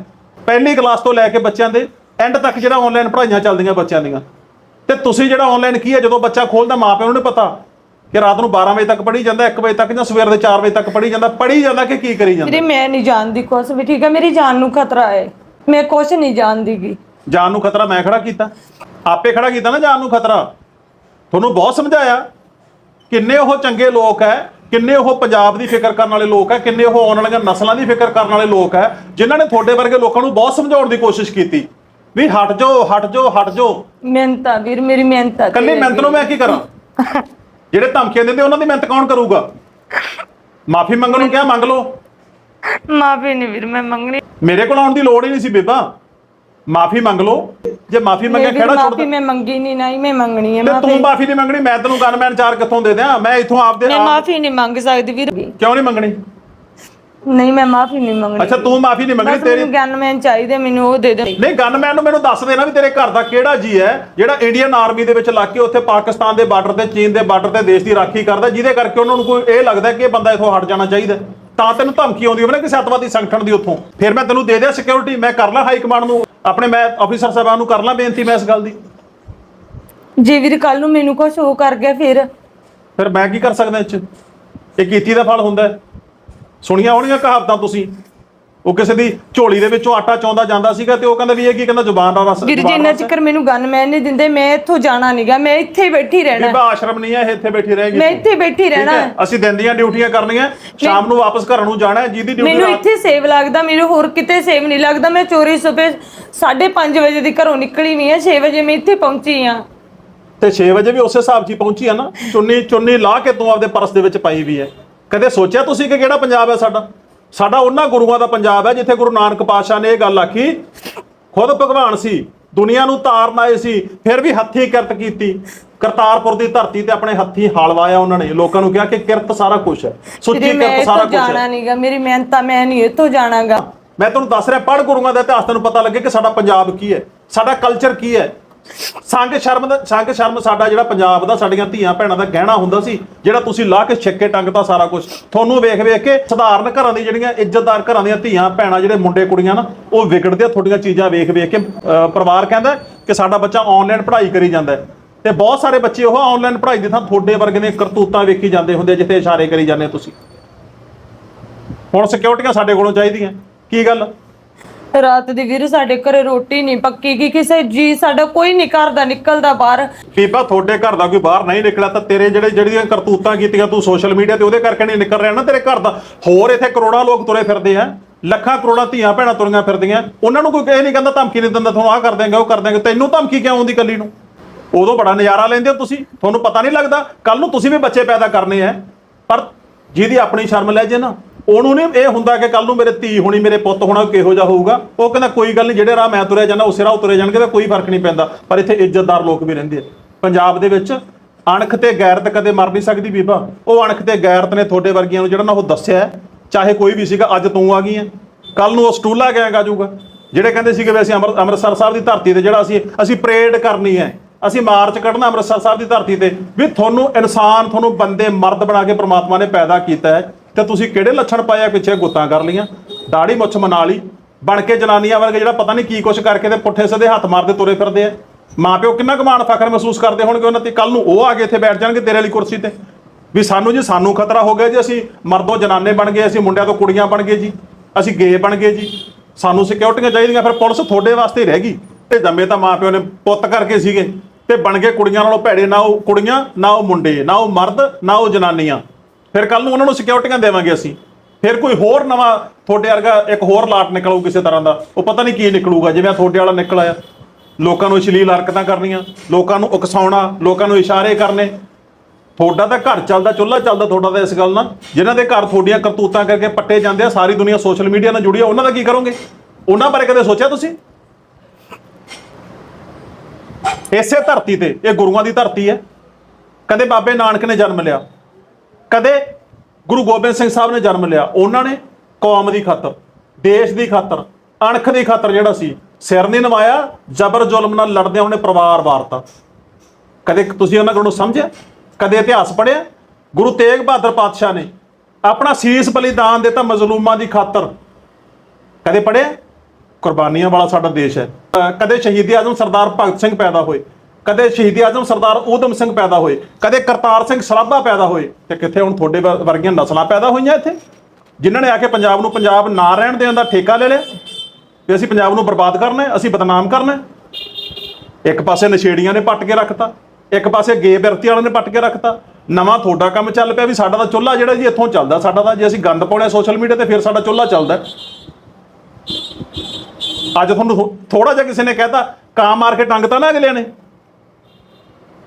ਪਹਿਲੀ ਕਲਾਸ ਤੋਂ ਲੈ ਕੇ ਬੱਚਿਆਂ ਦੇ ਐਂਡ ਤੱਕ ਜਿਹੜਾ ਆਨਲਾਈਨ ਪੜ੍ਹਾਈਆਂ ਚੱਲਦੀਆਂ ਬੱਚਿਆਂ ਦੀਆਂ। ਤੇ ਤੁਸੀਂ ਜਿਹੜਾ ਆਨਲਾਈਨ ਕੀ ਹੈ? ਜਦੋਂ ਬੱਚਾ ਖੋਲਦਾ ਮਾਪਿਆਂ ਨੂੰ ਨਹੀਂ ਪਤਾ ਕਿ ਰਾਤ ਨੂੰ 12 ਵਜੇ ਤੱਕ ਪੜ੍ਹੀ ਜਾਂਦਾ 1 ਵਜੇ ਤੱਕ ਜਾਂ ਸਵੇਰ ਦੇ 4 ਵਜੇ ਤੱਕ ਪੜ੍ਹੀ ਜਾਂਦਾ। ਪੜ੍ਹੀ ਜਾਂਦਾ ਕਿ ਕੀ ਕਰੀ ਜਾਂਦਾ? ਵੀਰੇ ਮੈਂ ਨਹੀਂ ਜਾਣਦੀ ਕੁਛ ਵੀ ਠੀਕ ਹੈ? ਮੇਰੀ ਜਾਨ ਨੂੰ ਖਤਰਾ ਹੈ। ਮੈਂ ਕੁਛ ਨਹੀਂ ਜਾਣਦੀਗੀ ਜਾਨ ਨੂੰ ਖਤਰਾ ਮੈਂ ਖੜਾ ਕੀਤਾ। ਆਪੇ ਖੜਾ ਕੀਤਾ ਨਾ ਜਾਨ ਨੂੰ ਖਤਰਾ। ਤੁਹਾਨੂੰ ਬਹੁਤ ਸਮਝਾਇਆ ਕਿੰਨੇ ਉਹ ਚੰਗੇ ਲੋਕ ਹੈ ਕਿੰਨੇ ਉਹ ਪੰਜਾਬ ਦੀ ਫਿਕਰ ਕਰਨ ਵਾਲੇ ਲੋਕ ਹੈ ਕਿੰਨੇ ਉਹ ਆਉਣ ਵਾਲੀਆਂ ਨਸਲਾਂ ਦੀ ਫਿਕਰ ਕਰਨ ਵਾਲੇ ਲੋਕ ਹੈ ਜਿਨ੍ਹਾਂ ਨੇ ਤੁਹਾਡੇ ਵਰਗੇ ਲੋਕਾਂ ਨੂੰ ਬਹੁਤ ਸਮਝਾਉਣ ਦੀ ਕੋਸ਼ਿਸ਼ ਕੀਤੀ। ਵੀ ਹਟ ਜਾਓ ਹਟ ਜਾਓ ਹਟ ਜਾਓ। ਮਿਹਨਤ ਆ ਵੀਰ ਮੇਰੀ ਮਿਹਨਤ ਆ ਕੱਲੀ ਮਿਹਨਤ ਨੂੰ ਮੈਂ ਕੀ ਕਰਾਂ? ਜਿਹੜੇ ਧਮਕੀਆਂ ਦਿੰਦੇ ਉਹਨਾਂ ਦੀ ਮਿਹਨਤ ਕੌਣ ਕਰੂਗਾ? ਮਾਫੀ ਮੰਗਣ ਨੂੰ ਕਿਹਾ ਮੰਗ ਲਓ। ਮਾਫੀ ਨਹੀਂ ਵੀਰ ਮੈਂ ਮੰਗਣੀ। ਮੇਰੇ ਕੋਲ ਆਉਣ ਦੀ ਲੋੜ ਹੀ ਨਹੀਂ ਸੀ ਬੇਬਾ। ਮਾਫੀ ਮੰਗ ਲਓ। ਜੇ ਮਾਫੀ ਮੰਗਿਆ ਵੀਰ ਖੜਾ ਛੋੜ ਮਾਫੀ ਮੈਂ ਮੰਗੀ ਨਹੀਂ ਨਹੀਂ ਮੈਂ ਮੰਗਣੀ ਹੈ ਤੇ ਮਾਫੀ ਤੂੰ ਮਾਫੀ ਨਹੀਂ ਮੰਗਣੀ ਮੈਂ ਤੈਨੂੰ ਗਨਮੈਨ ਚਾਰ ਕਿੱਥੋਂ ਦੇ ਦਿਆਂ? ਮੈਂ ਇਥੋਂ ਆਪਦੇ ਮੈਂ ਮਾਫੀ ਨਹੀਂ ਮੰਗ ਸਕਦੀ ਵੀਰ। ਕਿਉਂ ਨਹੀਂ ਮੰਗਣੀ? ਨਹੀਂ ਮੈਂ ਮਾਫੀ ਨਹੀਂ ਮੰਗਣੀ। ਅੱਛਾ ਤੂੰ ਮਾਫੀ ਨਹੀਂ ਮੰਗਣੀ ਤੇਰੀ। ਮੈਨੂੰ ਗਨਮੈਨ ਚਾਹੀਦੇ ਮੈਨੂੰ ਉਹ ਦੇ ਦੇ। ਨਹੀਂ ਗਨਮੈਨ ਨੂੰ ਮੈਨੂੰ ਦੱਸ ਦੇਣਾ ਵੀ ਤੇਰੇ ਘਰ ਦਾ ਕਿਹੜਾ ਜੀ ਹੈ ਜਿਹੜਾ ਇੰਡੀਅਨ ਆਰਮੀ ਦੇ ਵਿੱਚ ਲੱਗ ਕੇ ਉੱਥੇ ਪਾਕਿਸਤਾਨ ਦੇ ਬਾਰਡਰ ਤੇ ਚੀਨ ਦੇ ਬਾਰਡਰ ਤੇ ਦੇਸ਼ ਦੀ ਰਾਖੀ ਕਰਦਾ ਜਿਹਦੇ ਕਰਕੇ ਉਹਨਾਂ ਨੂੰ ਕੋਈ ਇਹ ਲੱਗਦਾ ਕਿ ਇਹ ਬੰਦਾ ਇਥੋਂ ਹਟ ਜਾਣਾ ਚਾਹੀਦਾ। ਤਾਂ ਤੈਨੂੰ ਧਮਕੀ ਆਉਂਦੀ ਹੋਵੇ ਨਾ ਕਿਸੇ ਅੱਤਵਾਦੀ ਸੰਗਠਨ ਦੀ ਉੱਥੋਂ। ਫਿਰ ਮੈਂ ਤੈਨੂੰ ਦੇ ਦਿਆਂ ਸਿਕਿਉਰਿਟੀ ਮੈਂ ਕਰ ਲਾਂ ਹਾਈ ਕਮਾਂਡ ਨੂੰ। ਆਪਣੇ ਮੈਂ ਆਫੀਸਰ ਸਾਹਿਬਾਨ ਨੂੰ ਕਰ ਲਾਂ ਬੇਨਤੀ ਮੈਂ ਇਸ ਗੱਲ ਦੀ। ਜੇ ਵੀਰ ਕੱਲ ਨੂੰ ਮੈਨੂੰ ਕੁਝ ਹੋ ਕਰ ਗਿਆ ਫਿਰ? ਫਿਰ ਮੈਂ ਕੀ ਕਰ ਸਕਦਾ ਇਹ ਚ? ਇਹ ਕੀਤੀ ਦਾ ਫਲ ਹੁੰਦਾ ਹੈ। ਸੁਣੀਆਂ ਹੋਣੀਆਂ ਕਹਾਵਤਾਂ ਤੁਸੀਂ। ਉਹ ਕਿਸੇ ਦੀ ਝੋਲੀ ਦੇ ਵਿੱਚੋਂ ਆਟਾ ਚੌਂਦਾ ਜਾਂਦਾ ਸੀਗਾ ਤੇ ਉਹ ਕਹਿੰਦਾ ਵੀ ਇਹ ਕੀ ਕਹਿੰਦਾ ਜ਼ੁਬਾਨ ਦਾ ਰਸ ਵੀਰ ਰਸ ਹੈ। ਚਿਕਰ ਮੈਨੂੰ ਗਨਮੈਨ ਨਹੀਂ ਦਿੰਦੇ ਮੈਂ ਇੱਥੋਂ ਜਾਣਾ ਨਹੀਂਗਾ ਮੈਂ ਇੱਥੇ ਹੀ ਬੈਠੀ ਰਹਿਣਾ ਬੀਬਾ ਆਸ਼ਰਮ ਨਹੀਂ ਹੈ ਇਹ ਇੱਥੇ ਬੈਠੀ ਰਹੇਗੀ ਮੈਂ। ਇੱਥੇ ਬੈਠੀ ਰਹਿਣਾ? ਅਸੀਂ ਦਿਨ ਦੀਆਂ ਡਿਊਟੀਆਂ ਕਰਨੀਆਂ ਸ਼ਾਮ ਨੂੰ ਵਾਪਸ ਘਰਾਂ ਨੂੰ ਜਾਣਾ ਜਿਹਦੀ ਡਿਊਟੀ ਮੈਨੂੰ ਇੱਥੇ ਸੇਵ ਲੱਗਦਾ ਮੈਨੂੰ ਹੋਰ ਕਿਤੇ ਸੇਵ ਨਹੀਂ ਲੱਗਦਾ ਮੈਂ ਚੋਰੀ ਸੁਪੇ 5:30 ਵਜੇ ਦੀ ਘਰੋਂ ਨਿਕਲੀ ਨਹੀਂ ਹੈ 6 ਵਜੇ ਮੈਂ ਇੱਥੇ ਪਹੁੰਚੀ ਆ ਤੇ 6 ਵਜੇ ਵੀ ਉਸੇ ਹਿਸਾਬ 'ਚ ਪਹੁੰਚੀ ਆ ਨਾ ਚੁੰਨੀ ਚੁੰਨੀ ਲਾ ਕੇ ਤੂੰ ਆਪਦੇ ਪਰਸ ਦੇ ਵਿੱਚ ਪਾਈ ਵੀ ਹੈ ਕਦੇ ਸੋਚਿਆ ਤੁਸੀਂ ਕਿ ਕਿਹੜਾ ਪੰਜਾਬ ਹੈ ਸਾਡਾ ਸਾਡਾ ਉਹਨਾਂ ਗੁਰੂਆਂ ਦਾ ਪੰਜਾਬ ਹੈ ਜਿੱਥੇ ਗੁਰੂ ਨਾਨਕ ਪਾਤਸ਼ਾਹ ਨੇ ਇਹ ਗੱਲ ਆਖੀ। ਖੁਦ ਭਗਵਾਨ ਸੀ ਦੁਨੀਆ ਨੂੰ ਤਾਰਨ ਆਏ ਸੀ ਫਿਰ ਵੀ ਹੱਥੀਂ ਕਿਰਤ ਕੀਤੀ। ਕਰਤਾਰਪੁਰ ਦੀ ਧਰਤੀ ਤੇ ਆਪਣੇ ਹੱਥੀਂ ਹਲ ਵਾਇਆ ਉਹਨਾਂ ਨੇ। ਲੋਕਾਂ ਨੂੰ ਕਿਹਾ ਕਿ ਕਿਰਤ ਸਾਰਾ ਕੁਝ ਹੈ ਸੁੱਚੀ ਕਿਰਤ ਸਾਰਾ ਕੁਝ ਹੈ। ਜਾਣਾ ਨਹੀਂਗਾ ਮੇਰੀ ਮਿਹਨਤ ਮੈਂ ਨਹੀਂ ਇੱਥੋਂ ਜਾਣਾਗਾ। ਮੈਂ ਤੁਹਾਨੂੰ ਦੱਸ ਰਿਹਾ ਪੜ੍ਹ ਗੁਰੂਆਂ ਦਾ ਇਤਿਹਾਸ ਤੈਨੂੰ ਪਤਾ ਲੱਗੇ ਕਿ ਸਾਡਾ ਪੰਜਾਬ ਕੀ ਹੈ ਸਾਡਾ ਕਲਚਰ ਕੀ ਹੈ। ਸੰਗ ਸ਼ਰਮ ਦਾ ਸੰਗ ਸ਼ਰਮ ਸਾਡਾ ਜਿਹੜਾ ਪੰਜਾਬ ਦਾ, ਸਾਡੀਆਂ ਧੀਆਂ ਭੈਣਾਂ ਦਾ ਗਹਿਣਾ ਹੁੰਦਾ ਸੀ, ਜਿਹੜਾ ਤੁਸੀਂ ਲਾ ਕੇ ਛੱਕੇ ਟੰਗਤਾ ਸਾਰਾ ਕੁਝ ਤੁਹਾਨੂੰ ਵੇਖ ਵੇਖ ਕੇ ਸਧਾਰਨ ਘਰਾਂ ਦੀ ਜਿਹੜੀਆਂ ਇੱਜ਼ਤਦਾਰ ਘਰਾਂ ਦੀਆਂ ਧੀਆਂ ਭੈਣਾਂ, ਜਿਹੜੇ ਮੁੰਡੇ ਕੁੜੀਆਂ ਨਾ, ਉਹ ਵਿਗੜਦੇ ਆ। ਤੁਹਾਡੀਆਂ ਚੀਜ਼ਾਂ ਵੇਖ ਵੇਖ ਕੇ, ਅਹ, ਪਰਿਵਾਰ ਕਹਿੰਦਾ ਕਿ ਸਾਡਾ ਬੱਚਾ ਆਨਲਾਈਨ ਪੜ੍ਹਾਈ ਕਰੀ ਜਾਂਦਾ ਤੇ ਬਹੁਤ ਸਾਰੇ ਬੱਚੇ ਉਹ ਆਨਲਾਈਨ ਪੜ੍ਹਾਈ ਦੀ ਥਾਂ ਤੁਹਾਡੇ ਵਰਗੇ ਨੇ ਕਰਤੂਤਾਂ ਵੇਖੀ ਜਾਂਦੇ ਹੁੰਦੇ ਜਿੱਥੇ ਇਸ਼ਾਰੇ ਕਰੀ ਜਾਂਦੇ ਤੁਸੀਂ। ਹੁਣ ਸਿਕਿਉਰਿਟੀਆਂ ਸਾਡੇ ਕੋਲੋਂ ਚਾਹੀਦੀਆਂ। ਕੀ ਗੱਲ? ਰਾਤ ਦੀ ਵੀਰ ਸਾਡੇ ਘਰੇ ਰੋਟੀ ਨਹੀਂ ਪੱਕੀ ਕਿ ਕਿਸੇ ਜੀ ਸਾਡਾ ਕੋਈ ਨਹੀਂ ਘਰ ਦਾ ਨਿਕਲਦਾ ਬਾਹਰ। ਬੀਬਾ, ਤੁਹਾਡੇ ਘਰ ਦਾ ਕੋਈ ਬਾਹਰ ਨਹੀਂ ਨਿਕਲਿਆ ਤਾਂ ਤੇਰੇ ਜਿਹੜੇ ਜਿਹੜੀਆਂ ਕਰਤੂਤਾਂ ਕੀਤੀਆਂ ਤੂੰ ਸੋਸ਼ਲ ਮੀਡੀਆ ਤੇ ਉਹਦੇ ਕਰਕੇ ਨਹੀਂ ਨਿਕਲ ਰਿਹਾ ਨਾ ਤੇਰੇ ਘਰ ਦਾ। ਹੋਰ ਇੱਥੇ ਕਰੋੜਾਂ ਲੋਕ ਤੁਰੇ ਫਿਰਦੇ ਆ, ਲੱਖਾਂ ਕਰੋੜਾਂ ਧੀਆਂ ਭੈਣਾਂ ਤੁਰੀਆਂ ਫਿਰਦੀਆਂ। ਉਹਨਾਂ ਨੂੰ ਕੋਈ ਇਹ ਨਹੀਂ ਕਹਿੰਦਾ ਧਮਕੀ ਨਹੀਂ ਦਿੰਦਾ, ਤੁਹਾਨੂੰ ਆਹ ਕਰ ਦੇਂਗੇ ਉਹ ਕਰ ਦੇਂਗੇ ਤੈਨੂੰ ਧਮਕੀ ਕਿਉਂ ਆਉਂਦੀ ਕੱਲੀ ਨੂੰ? ਉਦੋਂ ਬੜਾ ਨਜ਼ਾਰਾ ਲੈਂਦੇ ਹੋ ਤੁਸੀਂ। ਤੁਹਾਨੂੰ ਪਤਾ ਨਹੀਂ ਲੱਗਦਾ ਕੱਲ ਨੂੰ ਤੁਸੀਂ ਵੀ ਬੱਚੇ ਪੈਦਾ ਕਰਨੇ ਆ। ਪਰ ਜਿਹਦੀ ਆਪਣੀ ਸ਼ਰਮ ਲੈ ਜੇ ਨਾ ਉਹਨੂੰ ਨਹੀਂ ਇਹ ਹੁੰਦਾ ਕਿ ਕੱਲ ਨੂੰ ਮੇਰੇ ਧੀ ਹੋਣੀ, ਮੇਰੇ ਪੁੱਤ ਹੋਣਾ ਉਹ ਕਿਹੋ ਜਿਹਾ ਹੋਊਗਾ। ਉਹ ਕਹਿੰਦਾ, ਕੋਈ ਗੱਲ ਨਹੀਂ ਜਿਹੜੇ ਰਾਹ ਮੈਂ ਤੁਰਿਆ ਜਾਂਦਾ ਉਸੇ ਰਾਹ ਉਹ ਜਾਣਗੇ ਤਾਂ ਕੋਈ ਫ਼ਰਕ ਨਹੀਂ ਪੈਂਦਾ। ਪਰ ਇੱਥੇ ਇੱਜ਼ਤਦਾਰ ਲੋਕ ਵੀ ਰਹਿੰਦੇ ਆ। ਪੰਜਾਬ ਦੇ ਵਿੱਚ ਅਣਖ ਤੇ ਗੈਰਤ ਕਦੇ ਮਰ ਨਹੀਂ ਸਕਦੀ ਬੀਬਾ। ਉਹ ਅਣਖ ਤੇ ਗੈਰਤ ਨੇ ਤੁਹਾਡੇ ਵਰਗੀਆਂ ਨੂੰ ਜਿਹੜਾ ਨਾ ਉਹ ਦੱਸਿਆ ਚਾਹੇ ਕੋਈ ਵੀ ਸੀਗਾ, ਅੱਜ ਤੂੰ ਆ ਗਈ ਹੈ। ਕੱਲ ਨੂੰ ਉਹ ਸਟੂਲਾ ਗੈਂਗ ਆ ਗਾਜੂਗਾ ਜਿਹੜੇ ਕਹਿੰਦੇ ਸੀਗੇ ਵੀ ਅਸੀਂ ਅੰਮ੍ਰਿਤ, ਅੰਮ੍ਰਿਤਸਰ ਸਾਹਿਬ ਦੀ ਧਰਤੀ ਤੇ ਜਿਹੜਾ ਅਸੀਂ ਅਸੀਂ ਪਰੇਡ ਕਰਨੀ ਹੈ। ਅਸੀਂ ਮਾਰਚ ਕੱਢਣਾ ਅੰਮ੍ਰਿਤਸਰ ਸਾਹਿਬ ਦੀ ਧਰਤੀ ਤੇ। ਵੀ ਤੁਹਾਨੂੰ ਇਨਸਾਨ, ਤੁਹਾਨੂੰ ਬੰਦੇ ਮਰਦ ਬਣਾ ਕੇ ਪ੍ਰਮਾਤਮਾ ਨੇ ਪੈਦਾ ਕੀਤਾ ਹੈ। ਤੇ ਤੁਸੀਂ ਕਿਹੜੇ ਲੱਛਣ ਪਾਏ ਆ ਪਿੱਛੇ ਗੁੱਤਾਂ ਕਰ ਲੀਆਂ ਦਾੜੀ ਮੁੱਛ ਮਨਾ ਲਈ, ਬਣ ਕੇ ਜਨਾਨੀਆਂ ਵਰਗੇ ਜਿਹੜਾ ਪਤਾ ਨਹੀਂ ਕੀ ਕੁਛ ਕਰਕੇ ਤੇ ਪੁੱਠੇ ਸਦੇ ਹੱਥ ਮਾਰਦੇ ਤੁਰੇ ਫਿਰਦੇ ਆ। ਮਾਪਿਓ ਕਿੰਨਾ ਕੁ ਮਾਣ ਫਖਰ ਮਹਿਸੂਸ ਕਰਦੇ ਹੋਣਗੇ ਉਹਨਾਂ ਤੇ? ਕੱਲ ਨੂੰ ਉਹ ਆ ਕੇ ਇੱਥੇ ਬੈਠ ਜਾਣਗੇ ਤੇਰੇ ਵਾਲੀ ਕੁਰਸੀ ਤੇ। ਵੀ ਸਾਨੂੰ ਜੀ, ਸਾਨੂੰ ਖਤਰਾ ਹੋ ਗਿਆ ਜੀ, ਅਸੀਂ ਮਰਦੋ ਜਨਾਨੇ ਬਣ ਗਏ, ਅਸੀਂ ਮੁੰਡਿਆਂ ਤੋਂ ਕੁੜੀਆਂ ਬਣ ਗਏ ਜੀ, ਅਸੀਂ ਗੇ ਬਣ ਗਏ ਜੀ। ਸਾਨੂੰ ਸਿਕਿਉਰਿਟੀਆਂ ਚਾਹੀਦੀਆਂ, ਫਿਰ ਪੁਲਿਸ ਤੁਹਾਡੇ ਵਾਸਤੇ ਰਹਿ ਗਈ। ਤੇ ਜੰਮੇ ਤਾਂ ਮਾਪਿਓ ਨੇ ਪੁੱਤ ਕਰਕੇ ਸੀਗੇ। ਤੇ ਬਣ ਗਏ ਕੁੜੀਆਂ ਨਾਲੋਂ ਭੈੜੇ, ਨਾ ਉਹ ਕੁੜੀਆਂ, ਨਾ ਉਹ ਮੁੰਡੇ, ਨਾ ਉਹ ਮਰਦ, ਨਾ ਉਹ ਜਨਾਨੀਆਂ। ਫਿਰ ਕੱਲ ਨੂੰ ਉਹਨਾਂ ਨੂੰ ਸਿਕਿਉਰਿਟੀਆਂ ਦੇਵਾਂਗੇ ਅਸੀਂ। ਫਿਰ ਕੋਈ ਹੋਰ ਨਵਾਂ ਤੁਹਾਡੇ ਵਰਗਾ ਇੱਕ ਹੋਰ ਲਾਟ ਨਿਕਲੂ ਕਿਸੇ ਤਰ੍ਹਾਂ ਦਾ। ਉਹ ਪਤਾ ਨਹੀਂ ਕੀ ਨਿਕਲੂਗਾ, ਜਿਵੇਂ ਤੁਹਾਡੇ ਵਾਲਾ ਨਿਕਲ ਆਇਆ। ਲੋਕਾਂ ਨੂੰ ਅਸ਼ਲੀਲ ਹਰਕਤਾਂ ਕਰਨੀਆਂ, ਲੋਕਾਂ ਨੂੰ ਉਕਸਾਉਣਾ, ਲੋਕਾਂ ਨੂੰ ਇਸ਼ਾਰੇ ਕਰਨੇ। ਤੁਹਾਡਾ ਤਾਂ ਘਰ ਚੱਲਦਾ, ਚੁੱਲ੍ਹਾ ਚੱਲਦਾ ਤੁਹਾਡਾ ਤਾਂ ਇਸ ਗੱਲ ਨਾਲ। ਜਿਨ੍ਹਾਂ ਦੇ ਘਰ ਤੁਹਾਡੀਆਂ ਕਰਤੂਤਾਂ ਕਰਕੇ ਪੱਟੇ ਜਾਂਦੇ ਆ, ਸਾਰੀ ਦੁਨੀਆ ਸੋਸ਼ਲ ਮੀਡੀਆ ਨਾਲ ਜੁੜੀ ਆ, ਉਹਨਾਂ ਦਾ ਕੀ ਕਰੋਗੇ? ਉਹਨਾਂ ਬਾਰੇ ਕਦੇ ਸੋਚਿਆ ਤੁਸੀਂ? ਇਸੇ ਧਰਤੀ ਤੇ, ਇਹ ਗੁਰੂਆਂ ਦੀ ਧਰਤੀ ਹੈ। ਕਦੇ ਬਾਬੇ ਨਾਨਕ ਨੇ ਜਨਮ ਲਿਆ। ਕਦੇ ਗੁਰੂ ਗੋਬਿੰਦ ਸਿੰਘ ਸਾਹਿਬ ਨੇ ਜਨਮ ਲਿਆ, ਉਹਨਾਂ ਨੇ ਕੌਮ ਦੀ ਖਾਤਰ, ਦੇਸ਼ ਦੀ ਖਾਤਰ, ਅਣਖ ਦੀ ਖਾਤਰ ਜਿਹੜਾ ਸੀ, ਸਿਰ ਨਹੀਂ ਨਵਾਇਆ, ਜ਼ਬਰ ਜ਼ੁਲਮ ਨਾਲ ਲੜਦੇ ਉਹਨੇ ਪਰਿਵਾਰ ਵਾਰਤਾ। ਕਦੇ ਤੁਸੀਂ ਉਹਨਾਂ ਕੋਲੋਂ ਸਮਝਿਆ? ਕਦੇ ਇਤਿਹਾਸ ਪੜ੍ਹਿਆ? ਗੁਰੂ ਤੇਗ ਬਹਾਦਰ ਪਾਤਸ਼ਾਹ ਨੇ ਆਪਣਾ ਸੀਸ ਬਲੀਦਾਨ ਦਿੱਤਾ ਮਜ਼ਲੂਮਾਂ ਦੀ ਖਾਤਰ। ਕਦੇ ਪੜ੍ਹਿਆ? ਕੁਰਬਾਨੀਆਂ ਵਾਲਾ ਸਾਡਾ ਦੇਸ਼ ਹੈ। ਕਦੇ ਸ਼ਹੀਦ ਆਜ਼ਮ ਸਰਦਾਰ ਭਗਤ ਸਿੰਘ ਪੈਦਾ ਹੋਏ। ਕਦੇ ਸ਼ਹੀਦ ਆਜ਼ਮ ਸਰਦਾਰ ਊਧਮ ਸਿੰਘ ਪੈਦਾ ਹੋਏ, ਕਦੇ ਕਰਤਾਰ ਸਿੰਘ ਸਰਾਭਾ ਪੈਦਾ ਹੋਏ ਤੇ ਕਿੱਥੇ ਹੁਣ ਤੁਹਾਡੇ ਵਰ- ਵਰਗੀਆਂ ਨਸਲਾਂ ਪੈਦਾ ਹੋਈਆਂ ਇੱਥੇ? ਜਿਨ੍ਹਾਂ ਨੇ ਆ ਕੇ ਪੰਜਾਬ ਨੂੰ ਪੰਜਾਬ ਨਾ ਰਹਿਣ ਦੇਣ ਦਾ ਠੇਕਾ ਲੈ ਲਿਆ? ਵੀ ਅਸੀਂ ਪੰਜਾਬ ਨੂੰ ਬਰਬਾਦ ਕਰਨਾ ਹੈ, ਅਸੀਂ ਬਦਨਾਮ ਕਰਨਾ ਹੈ? ਇੱਕ ਪਾਸੇ ਨਸ਼ੇੜੀਆਂ ਨੇ ਪੱਟ ਕੇ ਰੱਖਤਾ, ਇੱਕ ਪਾਸੇ ਗੇ ਬਿਰਤੀ ਵਾਲਿਆਂ ਨੇ ਪੱਟ ਕੇ ਰੱਖਤਾ। ਨਵਾਂ ਤੁਹਾਡਾ ਕੰਮ ਚੱਲ ਪਿਆ ਵੀ ਸਾਡਾ ਤਾਂ ਚੁੱਲ੍ਹਾ ਜਿਹੜਾ ਜੀ ਇੱਥੋਂ ਚੱਲਦਾ ਸਾਡਾ ਤਾਂ, ਜੇ ਅਸੀਂ ਗੰਦ ਪਾਉਣੇ ਸੋਸ਼ਲ ਮੀਡੀਆ ਤੇ ਫਿਰ ਸਾਡਾ ਚੁੱਲ੍ਹਾ ਚੱਲਦਾ ਅੱਜ ਤੁਹਾਨੂੰ ਥੋੜਾ ਜਿਹਾ ਕਿਸੇ ਨੇ ਕਹਿਤਾ, ਕਾਂ ਮਾਰ ਕੇ ਟੰਗਤਾ ਨਾ ਅਗਲਿਆਂ ਨੇ?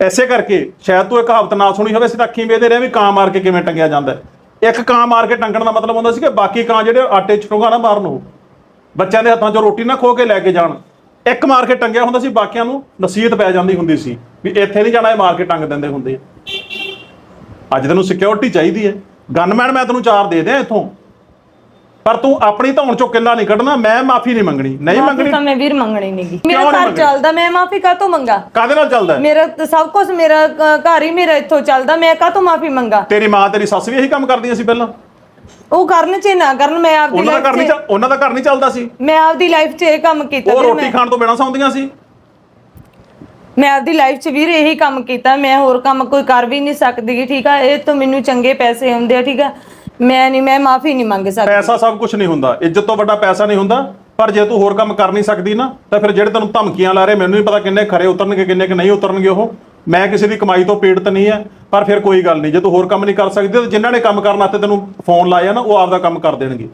ਐਸੇ ਕਰਕੇ ਸ਼ਾਇਦ ਤੂੰ ਇੱਕ ਕਹਾਵਤ ਨਾ ਸੁਣੀ ਹੋਵੇ ਅਸੀਂ ਤਾਂ ਅੱਖੀਂ ਵੇਖਦੇ ਰਹੇ ਵੀ ਕਾਂ ਮਾਰ ਕੇ ਕਿਵੇਂ ਟੰਗਿਆ ਜਾਂਦਾ ਇੱਕ ਕਾਂ ਮਾਰ ਕੇ ਟੰਗਣ ਦਾ ਮਤਲਬ ਹੁੰਦਾ ਸੀ ਕਿ ਬਾਕੀ ਕਾਂ ਜਿਹੜੇ ਆਟੇ ਚ ਟੁੰਗਾ ਨਾ ਮਾਰਨ ਉਹ। ਬੱਚਿਆਂ ਦੇ ਹੱਥਾਂ 'ਚੋਂ ਰੋਟੀ ਨਾ ਖੋ ਕੇ ਲੈ ਕੇ ਜਾਣ। ਇੱਕ ਮਾਰ ਕੇ ਟੰਗਿਆ ਹੁੰਦਾ ਸੀ, ਬਾਕੀਆਂ ਨੂੰ ਨਸੀਹਤ ਪੈ ਜਾਂਦੀ ਹੁੰਦੀ ਸੀ ਵੀ ਇੱਥੇ ਨਹੀਂ ਜਾਣਾ, ਇਹ ਮਾਰ ਕੇ ਟੰਗ ਦਿੰਦੇ ਹੁੰਦੇ ਅੱਜ ਤੈਨੂੰ ਸਿਕਿਉਰਿਟੀ ਚਾਹੀਦੀ ਹੈ। ਗਨਮੈਨ, ਮੈਂ ਤੈਨੂੰ ਚਾਰ ਦੇ ਦਿਆਂ ਇੱਥੋਂ। ਪਰ ਤੂੰ ਆਪਣੀ ਧੌਣ ਚੋਂ ਕਿੱਲਾ ਨਹੀਂ ਕੱਢਣਾ ਮੈਂ ਮਾਫੀ ਨਹੀਂ ਮੰਗਣੀ। ਨਹੀਂ ਮੰਗਣੀ? ਤਾਂ ਮੈਂ ਵੀਰ ਮੰਗਣੀ ਨਹੀਂਗੀ ਮੇਰਾ ਘਰ? ਚੱਲਦਾ ਮੈਂ ਮਾਫੀ ਕਾਹਤੋਂ ਮੰਗਾ? ਕਾਦੇ ਨਾਲ ਚੱਲਦਾ? ਮੇਰਾ ਸਭ ਕੁਝ ਮੇਰਾ ਘਰ ਹੀ ਮੇਰਾ ਇੱਥੋਂ ਚੱਲਦਾ ਮੈਂ ਕਾਹਤੋਂ ਮਾਫੀ ਮੰਗਾ? ਤੇਰੀ ਮਾਂ ਤੇਰੀ ਸੱਸ ਵੀ ਇਹੀ ਕੰਮ ਕਰਦੀਆਂ ਸੀ ਪਹਿਲਾਂ? ਉਹ ਕਰਨ ਚ ਨਾ ਕਰਨ ਮੈਂ ਆਪਦੀ ਉਹਨਾਂ ਦਾ ਘਰ ਨਹੀਂ ਉਹਨਾਂ ਦਾ ਘਰ ਨਹੀਂ ਚੱਲਦਾ ਸੀ? ਮੈਂ ਆਪਦੀ ਲਾਈਫ 'ਚ ਇਹ ਕੰਮ ਕੀਤਾ ਉਹ ਰੋਟੀ ਖਾਣ ਤੋਂ ਬਿਨਾਂ ਸੌਂਦੀਆਂ ਸੀ? ਮੈਂ ਆਪਦੀ ਲਾਈਫ 'ਚ ਵੀਰ ਇਹੀ ਕੰਮ ਕੀਤਾ ਮੈਂ ਹੋਰ ਕੰਮ ਕੋਈ ਕਰ ਵੀ ਨਹੀਂ ਸਕਦੀ ਠੀਕ ਆ? ਇਹ ਤੋਂ ਮੈਨੂੰ ਚੰਗੇ ਪੈਸੇ ਆਉਂਦੇ ਆ ਠੀਕ ਆ? ਮੈਂ ਨਹੀਂ, ਮੈਂ ਮਾਫੀ ਨਹੀਂ ਮੰਗ ਸਕਦੀ। ਪੈਸਾ ਸਭ ਕੁਝ ਨਹੀਂ ਹੁੰਦਾ। ਇੱਜ਼ਤ ਤੋਂ ਵੱਡਾ ਪੈਸਾ ਨਹੀਂ ਹੁੰਦਾ। ਪਰ ਜੇ ਤੂੰ ਹੋਰ ਕੰਮ ਕਰ ਨਹੀਂ ਸਕਦੀ ਨਾ, ਤਾਂ ਫਿਰ ਜਿਹੜੇ ਤੈਨੂੰ ਧਮਕੀਆਂ ਲਾ ਰਹੇ, ਮੈਨੂੰ ਨਹੀਂ ਪਤਾ ਕਿੰਨੇ ਖਰੇ ਉਤਰਨਗੇ, ਕਿੰਨੇ ਕਿ ਨਹੀਂ ਉਤਰਨਗੇ ਉਹ। ਮੈਂ ਕਿਸੇ ਦੀ ਕਮਾਈ ਤੋਂ ਪੀੜਤ ਨਹੀਂ ਹੈ ਪਰ ਫਿਰ ਕੋਈ ਗੱਲ ਨਹੀਂ। ਜੇ ਤੂੰ ਹੋਰ ਕੰਮ ਨਹੀਂ ਕਰ ਸਕਦੀ, ਤਾਂ ਜਿਨ੍ਹਾਂ ਨੇ ਕੰਮ ਕਰਨ ਵਾਸਤੇ ਤੈਨੂੰ ਫੋਨ ਲਾਇਆ ਨਾ, ਉਹ ਆਪਦਾ ਕੰਮ ਕਰ ਦੇਣਗੇ।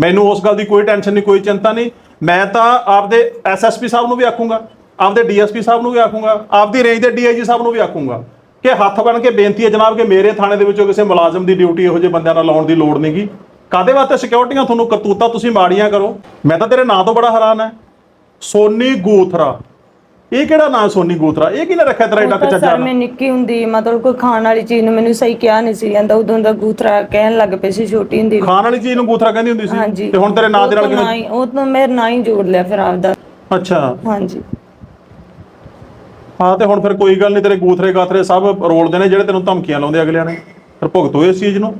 ਮੈਨੂੰ ਉਸ ਗੱਲ ਦੀ ਕੋਈ ਟੈਨਸ਼ਨ ਨਹੀਂ, ਕੋਈ ਚਿੰਤਾ ਨਹੀਂ। ਮੈਂ ਤਾਂ ਆਪਦੇ ਐਸਐਸਪੀ ਸਾਹਿਬ ਨੂੰ ਵੀ ਆਖੂੰਗਾ, ਆਪਦੇ ਡੀਐਸਪੀ ਸਾਹਿਬ ਨੂੰ ਵੀ ਆਖੂੰਗਾ, ਆਪਦੀ ਰੇਂਜ ਦੇ ਡੀਆਈਜੀ ਸਾਹਿਬ ਨੂੰ ਵੀ ਆਖੂੰਗਾ। ਕਿ ਹੱਥ ਬਣ ਕੇ ਬੇਨਤੀ ਹੈ ਜਨਾਬ ਕਿ ਮੇਰੇ ਥਾਣੇ ਦੇ ਵਿੱਚੋਂ ਕਿਸੇ ਮੁਲਾਜ਼ਮ ਦੀ ਡਿਊਟੀ ਇਹੋ ਜਿਹੇ ਬੰਦਿਆਂ ਨਾਲ ਲਾਉਣ ਦੀ ਲੋੜ ਨਹੀਂਗੀ ਕਾਦੇ ਵਾਸਤੇ ਸਿਕਿਉਰਿਟੀਆਂ ਤੁਹਾਨੂੰ ਕਰਤੂਤਾਂ ਤੁਸੀਂ ਮਾੜੀਆਂ ਕਰੋ? ਮੈਂ ਤਾਂ ਤੇਰੇ ਨਾਂ ਤੋਂ ਬੜਾ ਹੈਰਾਨ ਹੈ। ਸੋਨੀ ਗੂਥਰਾ। ਇਹ ਕਿਹੜਾ ਨਾਂ ਸੋਨੀ ਗੂਥਰਾ? ਇਹ ਕਿਹਨੇ ਰੱਖਿਆ ਤੇਰਾ ਏਡਾ ਚੱਜਾ ਸਰ ਮੈਂ ਨਿੱਕੀ ਹੁੰਦੀ ਮਤਲਬ ਕੋਈ ਖਾਣ ਵਾਲੀ ਚੀਜ਼ ਨੂੰ ਮੈਨੂੰ ਸਹੀ ਕਿਹਾ ਨਹੀਂ ਸੀ ਜਾਂਦਾ। ਉਦੋਂ ਦਾ ਗੂਥਰਾ ਕਹਿਣ ਲੱਗ ਪਏ ਸੀ ਛੋਟੀ ਹੁੰਦੀ। ਖਾਣ ਵਾਲੀ ਚੀਜ਼ ਨੂੰ ਗੂਥਰਾ ਕਹਿੰਦੀ ਹੁੰਦੀ ਸੀ? ਤੇ ਹੁਣ ਤੇਰੇ ਨਾਂ ਦੇ ਨਾਲ ਕਿਵੇਂ ਉਹ ਤਾਂ ਮੇਰੇ ਨਾਂ ਹੀ ਜੋੜ ਲਿਆ ਫਿਰ ਆਪਦਾ। ਅੱਛਾ। ਹਾਂਜੀ। ਹਾਂ, ਤੇ ਹੁਣ ਫਿਰ ਕੋਈ ਗੱਲ ਨਹੀਂ, ਤੇਰੇ ਗੂਥਰੇ ਗਾਥਰੇ ਸਭ ਰੋਲਦੇ ਨੇ ਜਿਹੜੇ ਤੈਨੂੰ ਧਮਕੀਆਂ ਲਾਉਂਦੇ ਅਗਲਿਆਂ ਨੇ। ਫਿਰ ਭੁਗਤੋ ਇਸ ਚੀਜ਼ ਨੂੰ।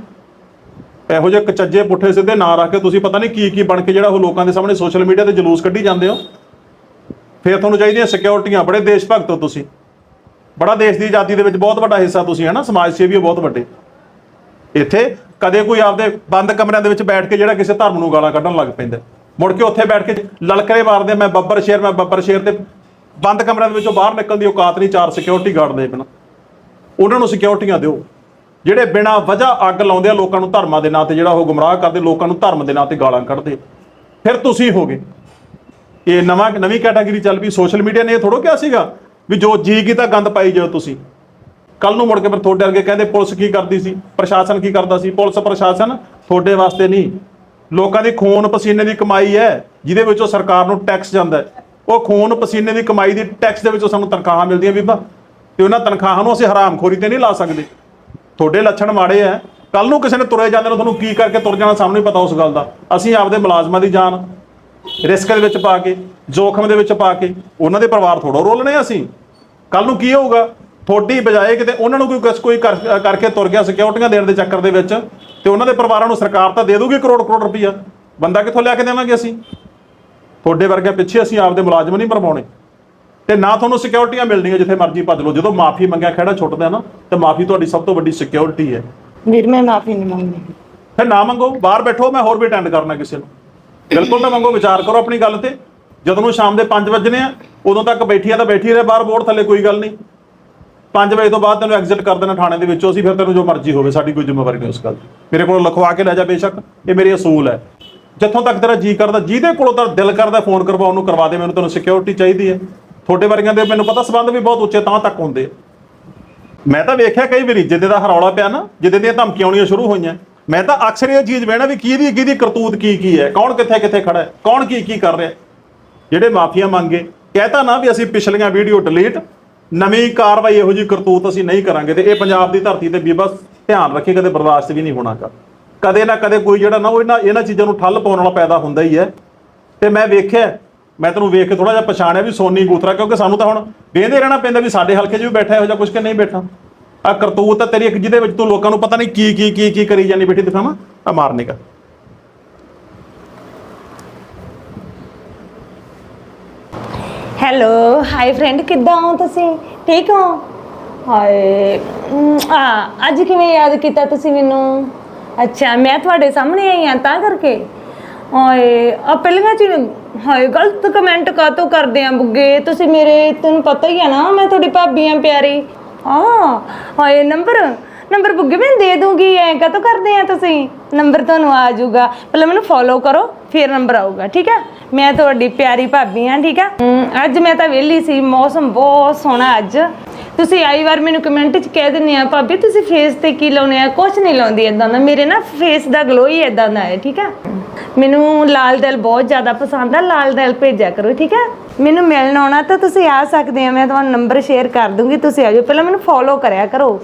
ਇਹੋ ਜਿਹੇ ਕਚੱਜੇ ਪੁੱਠੇ ਸਿੱਧੇ ਨਾਂ ਰੱਖ ਕੇ ਤੁਸੀਂ ਪਤਾ ਨਹੀਂ ਕੀ ਕੀ ਬਣ ਕੇ ਜਿਹੜਾ ਉਹ ਲੋਕਾਂ ਦੇ ਸਾਹਮਣੇ ਸੋਸ਼ਲ ਮੀਡੀਆ ਤੇ ਜਲੂਸ ਕੱਢੀ ਜਾਂਦੇ ਹੋ। ਫਿਰ ਤੁਹਾਨੂੰ ਚਾਹੀਦੀਆਂ ਸਿਕਿਉਰਿਟੀਆਂ ਬੜੇ ਦੇਸ਼ ਭਗਤ ਹੋ ਤੁਸੀਂ। ਬੜਾ ਦੇਸ਼ ਦੀ ਆਜ਼ਾਦੀ ਦੇ ਵਿੱਚ ਬਹੁਤ ਵੱਡਾ ਹਿੱਸਾ ਤੁਸੀਂ ਹੈ ਨਾ ਸਮਾਜ ਸੇਵੀ ਹੋ, ਬਹੁਤ ਵੱਡੇ। ਇੱਥੇ ਕਦੇ ਕੋਈ ਆਪਦੇ ਬੰਦ ਕਮਰਿਆਂ ਦੇ ਵਿੱਚ ਬੈਠ ਕੇ ਜਿਹੜਾ ਕਿਸੇ ਧਰਮ ਨੂੰ ਗਾਲਾਂ ਕੱਢਣ ਲੱਗ ਪੈਂਦਾ। ਮੁੜ ਕੇ ਉੱਥੇ ਬੈਠ ਕੇ ਲਲਕਰੇ ਮਾਰਦੇ ਮੈਂ ਬੱਬਰ ਸ਼ੇਰ, ਮੈਂ ਬੱਬਰ ਸ਼ੇਰ ਤੇ ਬੰਦ ਕਮਰਿਆਂ ਦੇ ਵਿੱਚੋਂ ਬਾਹਰ ਨਿਕਲਣ ਦੀ ਔਕਾਤ ਨਹੀਂ, ਚਾਰ ਸਿਕਿਉਰਿਟੀ ਗਾਰਡ ਦੇ ਬਿਨਾਂ ਉਹਨਾਂ ਨੂੰ ਸਿਕਿਉਰਿਟੀਆਂ ਦਿਓ। ਜਿਹੜੇ ਬਿਨਾਂ ਵਜ੍ਹਾ ਅੱਗ ਲਾਉਂਦੇ ਆ, ਲੋਕਾਂ ਨੂੰ ਧਰਮਾਂ ਦੇ ਨਾਂ ਤੇ ਜਿਹੜਾ ਉਹ ਗੁੰਮਰਾਹ ਕਰਦੇ, ਲੋਕਾਂ ਨੂੰ ਧਰਮ ਦੇ ਨਾਂ ਤੇ ਗਾਲਾਂ ਕੱਢਦੇ ਫਿਰ ਤੁਸੀਂ ਹੋਗੇ ਇਹ ਨਵਾਂ, ਨਵੀਂ ਕੈਟਾਗਰੀ ਚੱਲ ਪਈ ਸੋਸ਼ਲ ਮੀਡੀਆ ਨੇ ਇਹ ਥੋੜੋ ਕਿਹਾ ਸੀਗਾ ਵੀ ਜੋ ਜੀ ਕੀਤਾ ਗੰਦ ਪਾਈ ਜਾਓ ਤੁਸੀਂ। ਕੱਲ ਨੂੰ ਮੁੜ ਕੇ ਫਿਰ ਤੁਹਾਡੇ ਵਰਗੇ ਕਹਿੰਦੇ, ਪੁਲਿਸ ਕੀ ਕਰਦੀ ਸੀ? ਪ੍ਰਸ਼ਾਸਨ ਕੀ ਕਰਦਾ ਸੀ? ਪੁਲਿਸ ਪ੍ਰਸ਼ਾਸਨ ਤੁਹਾਡੇ ਵਾਸਤੇ ਨਹੀਂ। ਲੋਕਾਂ ਦੀ ਖੂਨ ਪਸੀਨੇ ਦੀ ਕਮਾਈ ਹੈ, ਜਿਹਦੇ ਵਿੱਚੋਂ ਸਰਕਾਰ ਨੂੰ ਟੈਕਸ ਜਾਂਦਾ ਹੈ। ਉਹ ਖੂਨ ਪਸੀਨੇ ਦੀ ਕਮਾਈ ਦੀ ਟੈਕਸ ਦੇ ਵਿੱਚੋਂ ਸਾਨੂੰ ਤਨਖਾਹਾਂ ਮਿਲਦੀਆਂ ਬੀਬਾ। ਤੇ ਉਹਨਾਂ ਤਨਖਾਹਾਂ ਨੂੰ ਅਸੀਂ ਹਰਾਮਖੋਰੀ ਤੇ ਨਹੀਂ ਲਾ ਸਕਦੇ। ਤੁਹਾਡੇ ਲੱਛਣ ਮਾੜੇ ਆ ਕੱਲ ਨੂੰ ਕਿਸੇ ਨੇ ਤੁਰੇ ਜਾਂਦੇ ਨੂੰ ਤੁਹਾਨੂੰ ਕੀ ਕਰਕੇ ਤੁਰ ਜਾਣਾ ਸਾਨੂੰ ਨਹੀਂ ਪਤਾ ਉਸ ਗੱਲ ਦਾ। ਅਸੀਂ ਆਪਦੇ ਮੁਲਾਜ਼ਮਾਂ ਦੀ ਜਾਨ ਰਿਸਕ ਦੇ ਵਿੱਚ ਪਾ ਕੇ, ਜੋਖਮ ਦੇ ਵਿੱਚ ਪਾ ਕੇ, ਉਹਨਾਂ ਦੇ ਪਰਿਵਾਰ ਥੋੜੋ ਰੋਲਣੇ ਅਸੀਂ। ਕੱਲ ਨੂੰ ਕੀ ਹੋਊਗਾ? ਤੁਹਾਡੀ ਬਜਾਏ ਕਿਤੇ ਉਹਨਾਂ ਨੂੰ ਕੋਈ ਕੋਈ ਕਰ- ਕਰਕੇ ਤੁਰ ਗਿਆ, ਸਿਕਿਉਰਟੀਆਂ ਦੇਣ ਦੇ ਚੱਕਰ ਦੇ ਵਿੱਚ, ਤੇ ਉਹਨਾਂ ਦੇ ਪਰਿਵਾਰਾਂ ਨੂੰ ਸਰਕਾਰ ਤਾਂ ਦੇ ਦੂਗੀ ਕਰੋੜ ਕਰੋੜ ਰੁਪਈਆ। ਬੰਦਾ ਕਿੱਥੋਂ ਲਿਆ ਕੇ ਦੇਵਾਂਗੇ ਅਸੀਂ? ਤੁਹਾਡੇ ਵਰਗੇ ਪਿੱਛੇ ਅਸੀਂ ਆਪਦੇ ਮੁਲਾਜ਼ਮ ਨਹੀਂ ਮਰਵਾਉਣੇ ਤੇ ਨਾ ਤੁਹਾਨੂੰ ਸਿਕਿਉਰਟੀਆਂ ਮਿਲਣੀਆਂ ਜਿੱਥੇ ਮਰਜ਼ੀ ਭੱਜ ਲਓ। ਜਦੋਂ ਮਾਫੀ ਮੰਗਿਆ ਖੜਾ ਛੁੱਟਦਾ ਨਾ ਤੇ ਮਾਫੀ ਤੁਹਾਡੀ ਸਭ ਤੋਂ ਵੱਡੀ ਸਿਕਿਉਰਿਟੀ ਹੈ। ਵੀਰ ਮੈਂ ਮਾਫੀ ਨਹੀਂ ਮੰਗਦੀ। ਫਿਰ ਨਾ ਮੰਗੋ ਬਾਹਰ ਬੈਠੋ ਮੈਂ ਹੋਰ ਵੀ ਅਟੈਂਡ ਕਰਨਾ ਕਿਸੇ ਨੂੰ। ਬਿਲਕੁਲ ਨਾ ਮੰਗੋ ਵਿਚਾਰ ਕਰੋ ਆਪਣੀ ਗੱਲ ਤੇ। ਜਦੋਂ ਨੂੰ ਸ਼ਾਮ ਦੇ 5 ਵਜਣੇ ਆ ਉਦੋਂ ਤੱਕ ਬੈਠੀ ਆ ਤਾਂ ਬੈਠੀ ਰਹੇ ਬਾਹਰ ਬੋਰਡ ਥੱਲੇ ਕੋਈ ਗੱਲ ਨਹੀਂ। 5 ਵਜੇ ਤੋਂ ਬਾਅਦ ਤੈਨੂੰ ਐਗਜ਼ਿਟ ਕਰ ਦੇਣਾ ਥਾਣੇ ਦੇ ਵਿੱਚੋਂ ਅਸੀਂ ਫਿਰ ਤੈਨੂੰ ਜੋ ਮਰਜ਼ੀ ਹੋਵੇ ਸਾਡੀ ਕੋਈ ਜ਼ਿੰਮੇਵਾਰੀ ਨਹੀਂ ਉਸ ਗੱਲ ਦੀ। ਮੇਰੇ ਕੋਲ ਲਿਖਵਾ ਕੇ ਲੈ ਜਾ ਬੇਸ਼ੱਕ ਇਹ ਮੇਰੀ ਅਸੂਲ ਹੈ। ਜਿੱਥੋਂ ਤੱਕ ਤੇਰਾ ਜੀ ਕਰਦਾ, ਜਿਹਦੇ ਕੋਲੋਂ ਤਾਂ ਦਿਲ ਕਰਦਾ ਫੋਨ ਕਰਵਾ, ਉਹਨੂੰ ਕਰਵਾ ਦੇ, ਮੈਨੂੰ ਤੈਨੂੰ ਸਿਕਿਉਰਿਟੀ ਚਾਹੀਦੀ ਹੈ। ਤੁਹਾਡੇ ਵਰਗਿਆਂ ਦੇ ਮੈਨੂੰ ਪਤਾ ਸਬੰਧ ਵੀ ਬਹੁਤ ਉੱਚੇ ਤਾਂ ਤੱਕ ਹੁੰਦੇ ਆ। ਮੈਂ ਤਾਂ ਵੇਖਿਆ ਕਈ ਵਾਰੀ, ਜਿੱਦੇ ਦਾ ਹਰੌਲਾ ਪਿਆ ਨਾ, ਜਿੱਦੇ ਦੀਆਂ ਧਮਕੀਆਂ ਆਉਣੀਆਂ ਸ਼ੁਰੂ ਹੋਈਆਂ। ਮੈਂ ਤਾਂ ਅਕਸਰ ਇਹ ਚੀਜ਼ ਵੇਣਾ ਵੀ ਕਿਹਦੀ ਦੀ ਕਰਤੂਤ ਕੀ ਕੀ ਹੈ, ਕੌਣ ਕਿੱਥੇ ਕਿੱਥੇ ਖੜਾ ਹੈ, ਕੌਣ ਕੀ ਕੀ ਕਰ ਰਿਹਾ ਜਿਹੜੇ ਮਾਫੀਆ ਮੰਗੇ ਕਹਿਤਾ ਨਾ ਵੀ ਅਸੀਂ ਪਿਛਲੀਆਂ ਵੀਡੀਓ ਡਿਲੀਟ ਨਵੀਂ ਕਾਰਵਾਈ ਇਹੋ ਜੀ ਕਰਤੂਤ ਅਸੀਂ ਨਹੀਂ ਕਰਾਂਗੇ ਤੇ ਇਹ ਪੰਜਾਬ ਦੀ ਧਰਤੀ ਤੇ ਵੀ ਬਸ ਧਿਆਨ ਰੱਖੇ, ਕਦੇ ਬਰਦਾਸ਼ਤ ਵੀ ਨਹੀਂ ਹੋਣਾਗਾ ਕਦੇ ਨਾ ਕਦੇ ਕੋਈ ਜਿਹੜਾ ਨਾ ਉਹ ਇਹਨਾਂ ਇਹਨਾਂ ਚੀਜ਼ਾਂ ਨੂੰ ਠੱਲ ਪਾਉਣ ਵਾਲਾ ਪੈਦਾ ਹੁੰਦਾ ਹੀ ਹੈ। ਤੇ ਮੈਂ ਵੇਖਿਆ ਮੈਂ ਤੈਨੂੰ ਵੇਖ ਕੇ ਥੋੜਾ ਜਿਹਾ ਪਛਾਣਿਆ ਵੀ ਸੋਨੀ ਗੂਤਰਾ ਕਿਉਂਕਿ ਸਾਨੂੰ ਤਾਂ ਹੁਣ ਵੇਂਦੇ ਰਹਿਣਾ ਪੈਂਦਾ ਵੀ ਸਾਡੇ ਹਲਕੇ 'ਚ ਵੀ ਬੈਠਾ ਇਹੋ ਜਿਹਾ ਕੁਝ ਕਿ ਨਹੀਂ ਬੈਠਾ। ਆ ਕਰਤੂਤ ਤਾਂ ਤੇਰੀ ਇੱਕ ਜਿਹਦੇ ਵਿੱਚ ਤੂੰ ਲੋਕਾਂ ਨੂੰ ਪਤਾ ਨਹੀਂ ਕੀ ਕੀ ਕੀ ਕੀ ਕਰੀ ਜਾਂਦੀ ਬੈਠੀ ਦਿਖਾਵਾਂ? ਆ ਮਾਰਨੇ ਕਾ ਹੈਲੋ ਹਾਈ ਫਰੈਂਡ ਕਿੱਦਾਂ ਹੋ ਤੁਸੀਂ? ਠੀਕ ਹੋ? ਹਾਏ ਅਮ, ਆ ਅੱਜ ਕਿਵੇਂ ਯਾਦ ਕੀਤਾ ਤੁਸੀਂ ਮੈਨੂੰ? ਅੱਛਾ, ਮੈਂ ਤੁਹਾਡੇ ਸਾਹਮਣੇ ਆਈ ਆ ਤਾਂ ਕਰਕੇ। ਹਾਏ ਆ ਪਹਿਲਾਂ ਚ ਹਾਏ, ਗਲਤ ਕਮੈਂਟ ਕਾਤੋਂ ਕਰਦੇ ਆ ਬੁੱਗੇ? ਤੁਸੀਂ ਮੇਰੇ, ਤੈਨੂੰ ਪਤਾ ਹੀ ਆ ਨਾ, ਮੈਂ ਤੁਹਾਡੀ ਭਾਬੀ ਆ ਪਿਆਰੀ। ਹਾਂ ਹਾਏ, ਨੰਬਰ ਨੰਬਰ ਬੁੱਗੇ, ਮੈਂ ਦੇ ਦੂੰਗੀ, ਐ ਕਾਤੋਂ ਕਰਦੇ ਆ ਤੁਸੀਂ? ਨੰਬਰ ਤੁਹਾਨੂੰ ਆ ਜਾਊਗਾ। ਪਹਿਲਾਂ ਮੈਨੂੰ ਫੋਲੋ ਕਰੋ, ਫਿਰ ਨੰਬਰ ਆਊਗਾ, ਠੀਕ ਆ? ਮੈਂ ਤੁਹਾਡੀ ਪਿਆਰੀ ਭਾਬੀ ਆ, ਠੀਕ ਆ? ਅੱਜ ਮੈਂ ਤਾਂ ਵਿਹਲੀ ਸੀ, ਮੌਸਮ ਬਹੁਤ ਸੋਹਣਾ ਅੱਜ। ਤੁਸੀਂ ਆਈ ਵਾਰ ਮੈਨੂੰ ਕਮੈਂਟ 'ਚ ਕਹਿ ਦਿੰਦੇ ਆ ਭਾਬੀ ਤੁਸੀਂ ਫੇਸ ਤੇ ਕੀ ਲਾਉਨੇ ਆ? ਕੁਝ ਨਹੀਂ ਲਾਉਂਦੀ ਇਦਾਂ ਦਾ। ਮੇਰੇ ਨਾ ਫੇਸ ਦਾ ਗਲੋ ਹੀ ਇਦਾਂ ਦਾ ਹੈ ਠੀਕ ਹੈ ਮੈਨੂੰ ਲਾਲ ਦਿਲ ਬਹੁਤ ਜ਼ਿਆਦਾ ਪਸੰਦ ਆ ਲਾਲ ਦਿਲ ਭੇਜਿਆ ਕਰੋ ਠੀਕ ਹੈ ਮੈਨੂੰ ਮਿਲਣ ਆਉਣਾ ਤਾਂ ਤੁਸੀਂ ਆ ਸਕਦੇ ਆ ਮੈਂ ਤੁਹਾਨੂੰ ਨੰਬਰ ਸ਼ੇਅਰ ਕਰ ਦੂੰਗੀ ਤੁਸੀਂ ਆ ਜਾਓ। ਪਹਿਲਾਂ ਮੈਨੂੰ ਫੋਲੋ ਕਰਿਆ ਕਰੋ।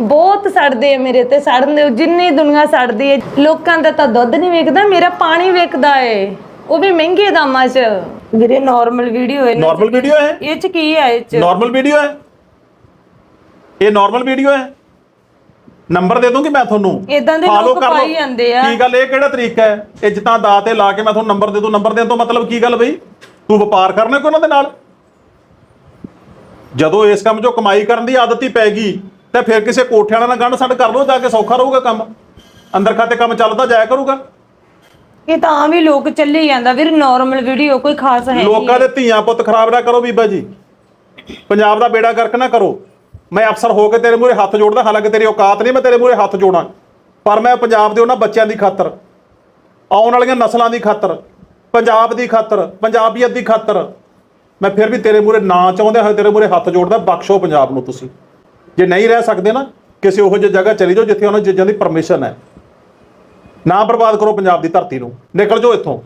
ਬਹੁਤ ਸੜਦੇ ਆ ਮੇਰੇ ਤੇ ਸੜਨ ਦੇ ਜਿੰਨੀ ਦੁਨੀਆ ਸੜਦੀ ਹੈ ਲੋਕਾਂ ਦਾ ਤਾਂ ਦੁੱਧ ਨਹੀਂ ਵੇਚਦਾ ਮੇਰਾ ਪਾਣੀ ਵੇਚਦਾ ਏ। ਉਹ ਵੀ ਮਹਿੰਗੇ ਦਾਮਾਂ 'ਚ। ਵੀਰੇ ਨਾਰਮਲ ਵੀਡੀਓ ਹੈ ਨਾਰਮਲ ਵੀਡੀਓ ਹੈ? ਇਹ 'ਚ ਕੀ ਹੈ ਇਹ 'ਚ? ਨਾਰਮਲ ਵੀਡੀਓ ਹੈ? ਇਹ ਨਾਰਮਲ ਵੀਡੀਓ ਹੈ। ਨੰਬਰ ਦੇ ਦੂੰਗੀ ਮੈਂ ਤੁਹਾਨੂੰ। ਏਦਾਂ ਦੇ Follow ਲੋਕ ਕਰ ਲਓ। ਪਾਈ ਜਾਂਦੇ ਆ। ਕੀ ਗੱਲ ਇਹ ਕਿਹੜਾ ਤਰੀਕਾ ਹੈ? ਇੱਜ਼ਤਾਂ ਦਾ ਤੇ ਲਾ ਕੇ ਮੈਂ ਤੁਹਾਨੂੰ ਨੰਬਰ ਦੇ ਦੂੰ ਨੰਬਰ ਦੇਣ ਤੋਂ ਮਤਲਬ ਕੀ ਗੱਲ ਬਈ? ਤੂੰ ਵਪਾਰ ਕਰਨਾ ਕੋਈ ਉਹਨਾਂ ਦੇ ਨਾਲ। ਜਦੋਂ ਇਸ ਕੰਮ 'ਚੋਂ ਕਮਾਈ ਕਰਨ ਦੀ ਆਦਤ ਹੀ ਪੈ ਗਈ ਤੇ ਫਿਰ ਕਿਸੇ ਕੋਠੇ ਵਾਲਾ ਨਾਲ ਗੰਢ ਸੰਡ ਕਰ ਲਓ ਜਾ ਕੇ ਸੌਖਾ ਰਹੂਗਾ ਕੰਮ। ਅੰਦਰ ਖਾਤੇ ਕੰਮ ਚੱਲਦਾ ਜਾਇਆ ਕਰੂਗਾ। ਇਹ ਤਾਂ ਵੀ ਲੋਕ ਚੱਲੀ ਜਾਂਦਾ ਵੀਰ ਨਾਰਮਲ ਵੀਡੀਓ ਕੋਈ ਖਾਸ ਹੈ ਨਹੀਂ। ਲੋਕਾਂ ਦੇ ਧੀਆਂ ਪੁੱਤ ਖਰਾਬ ਨਾ ਕਰੋ ਬੀਬਾ ਜੀ। ਪੰਜਾਬ ਦਾ ਬੇੜਾ ਗਰਕ ਨਾ ਕਰੋ। ਮੈਂ ਅਫਸਰ ਹੋ ਕੇ ਤੇਰੇ ਮੂਹਰੇ ਹੱਥ ਜੋੜਦਾ, ਹਾਲਾਂਕਿ ਤੇਰੀ ਔਕਾਤ ਨਹੀਂ, ਮੈਂ ਤੇਰੇ ਮੂਹਰੇ ਹੱਥ ਜੋੜਾਂ। ਪਰ ਮੈਂ ਪੰਜਾਬ ਦੇ ਉਹਨਾਂ ਬੱਚਿਆਂ ਦੀ ਖਾਤਰ, ਆਉਣ ਵਾਲੀਆਂ ਨਸਲਾਂ ਦੀ ਖਾਤਰ, ਪੰਜਾਬ ਦੀ ਖਾਤਰ, ਪੰਜਾਬੀਅਤ ਦੀ ਖਾਤਰ, ਮੈਂ ਫਿਰ ਵੀ ਤੇਰੇ ਮੂਹਰੇ ਨਾ ਚਾਹੁੰਦੇ ਹੋਏ ਤੇਰੇ ਮੂਹਰੇ ਹੱਥ ਜੋੜਦਾ, ਬਖਸ਼ੋ ਪੰਜਾਬ ਨੂੰ ਤੁਸੀਂ। ਜੇ ਨਹੀਂ ਰਹਿ ਸਕਦੇ ਨਾ, ਕਿਸੇ ਉਹੋ ਜਿਹੀ ਜਗ੍ਹਾ ਚਲੀ ਜਾਓ ਜਿੱਥੇ ਉਹਨਾਂ ਚੀਜ਼ਾਂ ਦੀ ਪਰਮਿਸ਼ਨ ਹੈ। ਨਾ ਬਰਬਾਦ ਕਰੋ ਪੰਜਾਬ ਦੀ ਧਰਤੀ ਨੂੰ। ਨਿਕਲ ਜਾਓ ਇੱਥੋਂ।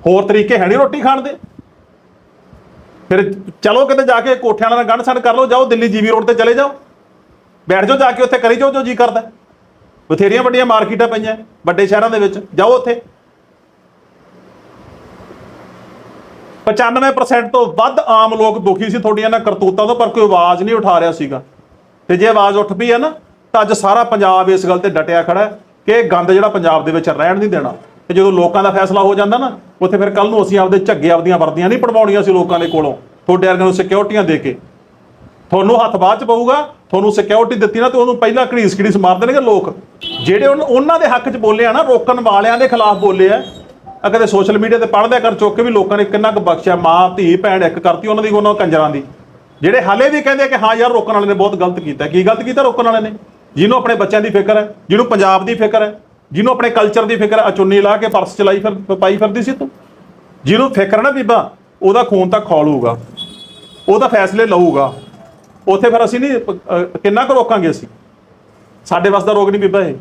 ਹੋਰ ਤਰੀਕੇ ਹੈ ਨਹੀਂ ਰੋਟੀ ਖਾਣ ਦੇ। ਫਿਰ ਚਲੋ ਕਿਤੇ ਜਾ ਕੇ ਕੋਠਿਆਂ ਨਾਲ ਗੰਢ ਸੰਡ ਕਰ ਲਓ, ਜਾਓ ਦਿੱਲੀ ਜੀਵੀ ਰੋਡ ਤੇ ਚਲੇ ਜਾਓ। ਬੈਠ ਜਾਓ ਜਾ ਕੇ ਉੱਥੇ, ਕਰੀ ਜਾਓ ਜੋ ਜੀ ਕਰਦਾ। ਬਥੇਰੀਆਂ ਵੱਡੀਆਂ ਮਾਰਕੀਟਾਂ ਪਈਆਂ, ਵੱਡੇ ਸ਼ਹਿਰਾਂ ਦੇ ਵਿੱਚ, ਜਾਓ ਉੱਥੇ। 95% ਤੋਂ ਵੱਧ ਆਮ ਲੋਕ ਦੁਖੀ ਸੀ ਤੁਹਾਡੀਆਂ ਨਾਲ ਕਰਤੂਤਾਂ ਤੋਂ, ਪਰ ਕੋਈ ਆਵਾਜ਼ ਨਹੀਂ ਉਠਾ ਰਿਹਾ ਸੀਗਾ। ਤੇ ਜੇ ਆਵਾਜ਼ ਉੱਠ ਪਈ ਹੈ ਨਾ, ਤਾਂ ਅੱਜ ਸਾਰਾ ਪੰਜਾਬ ਇਸ ਗੱਲ ਤੇ ਡਟਿਆ ਖੜਾ ਕਿ ਗੰਦ ਜਿਹੜਾ ਪੰਜਾਬ ਦੇ ਵਿੱਚ ਰਹਿਣ ਨਹੀਂ ਦੇਣਾ। ਤੇ ਜਦੋਂ ਲੋਕਾਂ ਦਾ ਫੈਸਲਾ ਹੋ ਜਾਂਦਾ ਨਾ, ਉੱਥੇ ਫਿਰ ਕੱਲ ਨੂੰ ਅਸੀਂ ਆਪਦੇ ਝੱਗੇ ਆਪਦੀਆਂ ਵਰਦੀਆਂ ਨਹੀਂ ਪੜਵਾਉਣੀਆਂ ਸੀ ਲੋਕਾਂ ਦੇ ਕੋਲੋਂ। ਤੁਹਾਡੇ ਵਰਗਿਆਂ ਨੂੰ ਸਿਕਿਉਰਟੀਆਂ ਦੇ ਕੇ। ਤੁਹਾਨੂੰ ਹੱਥ ਬਾਅਦ ਚ ਪਊਗਾ, ਤੁਹਾਨੂੰ ਸਿਕਿਉਰਿਟੀ ਦਿੱਤੀ ਨਾ ਤੇ ਉਹਨੂੰ ਪਹਿਲਾਂ ਘੜੀਸ ਘੜੀਸ ਮਾਰ ਦੇਣਗੇ ਲੋਕ। ਜਿਹੜੇ ਉਨ- ਉਹਨਾਂ ਦੇ ਹੱਕ 'ਚ ਬੋਲੇ ਆ ਨਾ, ਰੋਕਣ ਵਾਲਿਆਂ ਦੇ ਖਿਲਾਫ ਬੋਲੇ ਆ। ਆ ਕਦੇ ਸੋਸ਼ਲ ਮੀਡੀਆ ਤੇ ਪੜ੍ਹਦਿਆ ਕਰ ਚੁੱਕ ਕੇ ਵੀ ਲੋਕਾਂ ਨੇ ਕਿੰਨਾ ਕੁ ਬਖਸ਼ਿਆ, ਮਾਂ, ਧੀ, ਭੈਣ ਇੱਕ ਕਰਤੀ ਉਹਨਾਂ ਦੀ, ਉਹਨਾਂ ਕੰਜਰਾਂ ਦੀ। ਜਿਹੜੇ ਹਲੇ ਵੀ ਕਹਿੰਦੇ ਆ ਕਿ ਹਾਂ ਯਾਰ, ਰੋਕਣ ਵਾਲੇ ਨੇ ਬਹੁਤ ਗਲਤ ਕੀਤਾ। ਕੀ ਗਲਤ ਕੀਤਾ ਰੋਕਣ ਵਾਲੇ ਨੇ? ਜਿਹਨੂੰ ਆਪਣੇ ਬੱਚਿਆਂ ਦੀ ਫਿਕਰ ਹੈ, ਜਿਹਨੂੰ ਪੰਜਾਬ ਦੀ ਫਿਕਰ ਹੈ। ਜਿਹਨੂੰ ਆਪਣੇ ਕਲਚਰ ਦੀ ਫਿਕਰ ਅਚੁੰਨੀ ਲਾ ਕੇ ਪਰਸ ਚਲਾਈ ਫਿਰ, ਪਾਈ ਫਿਰਦੀ ਸੀ ਤੂੰ? ਜਿਹਨੂੰ ਫਿਕਰ ਨਾ ਬੀਬਾ, ਉਹਦਾ ਖੂਨ ਤਾਂ ਖੋਲੂਗਾ ਉਹਦਾ ਫੈਸਲੇ ਲਊਗਾ। ਉੱਥੇ ਫਿਰ ਅਸੀਂ ਨਹੀਂ ਕਿੰਨਾ ਕੁ ਰੋਕਾਂਗੇ ਅਸੀਂ? ਸਾਡੇ ਵੱਸ ਰੋਕ ਨਹੀਂ ਬੀਬਾ ਇਹ।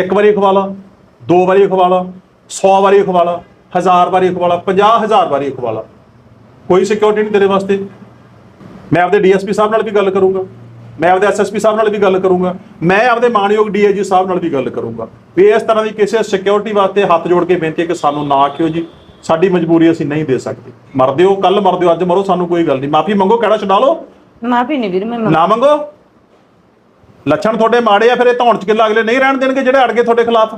ਇੱਕ ਵਾਰੀ ਖਵਾ ਲਾ ਦੋ ਵਾਰੀ ਖਵਾ ਲਾ 100 ਵਾਰੀ ਖਵਾ ਲਾ ਹਜ਼ਾਰ ਵਾਰੀ ਖਵਾ ਲਾ 50000 ਵਾਰੀ ਖਵਾ ਲਾ ਕੋਈ ਸਿਕਿਉਰਿਟੀ ਨਹੀਂ ਤੇਰੇ ਵਾਸਤੇ। ਮੈਂ ਆਪਦੇ ਡੀਐਸਪੀ ਸਾਹਿਬ ਨਾਲ ਵੀ ਗੱਲ ਕਰੂੰਗਾ। ਮੈਂ ਆਪਦੇ ਐਸਐਸਪੀ ਸਾਹਿਬ ਨਾਲ ਵੀ ਗੱਲ ਕਰੂੰਗਾ। ਮੈਂ ਆਪਦੇ ਮਾਨਯੋਗ ਡੀਆਈਜੀ ਸਾਹਿਬ ਨਾਲ ਵੀ ਗੱਲ ਕਰੂੰਗਾ। ਵੀ ਇਸ ਤਰ੍ਹਾਂ ਦੀ ਕਿਸੇ ਸਿਕਿਉਰਿਟੀ ਵਾਸਤੇ ਹੱਥ ਜੋੜ ਕੇ ਬੇਨਤੀ ਹੈ ਕਿ ਸਾਨੂੰ ਨਾ ਕਿਉ ਜੀ। ਸਾਡੀ ਮਜਬੂਰੀ ਅਸੀਂ ਨਹੀਂ ਦੇ ਸਕਦੇ। ਮਰਦੇ ਹੋ ਕੱਲ ਮਰਦੇ ਹੋ ਅੱਜ ਮਰੋ ਸਾਨੂੰ ਕੋਈ ਗੱਲ ਨਹੀਂ। ਮਾਫੀ ਮੰਗੋ ਕਿਹੜਾ ਛਡਾ ਲਓ? ਮਾਫੀ ਨਹੀਂ ਵੀਰ ਮੈਂ ਨਾ ਮੰਗੋ? ਲੱਛਣ ਤੁਹਾਡੇ ਮਾੜੇ ਆ ਫਿਰ ਇਹ ਧੌਣ ਚ ਕਿੱਲਾ ਅਗਲੇ ਨਹੀਂ ਰਹਿਣ ਦੇਣਗੇ ਜਿਹੜੇ ਅੜ ਗਏ ਤੁਹਾਡੇ ਖਿਲਾਫ।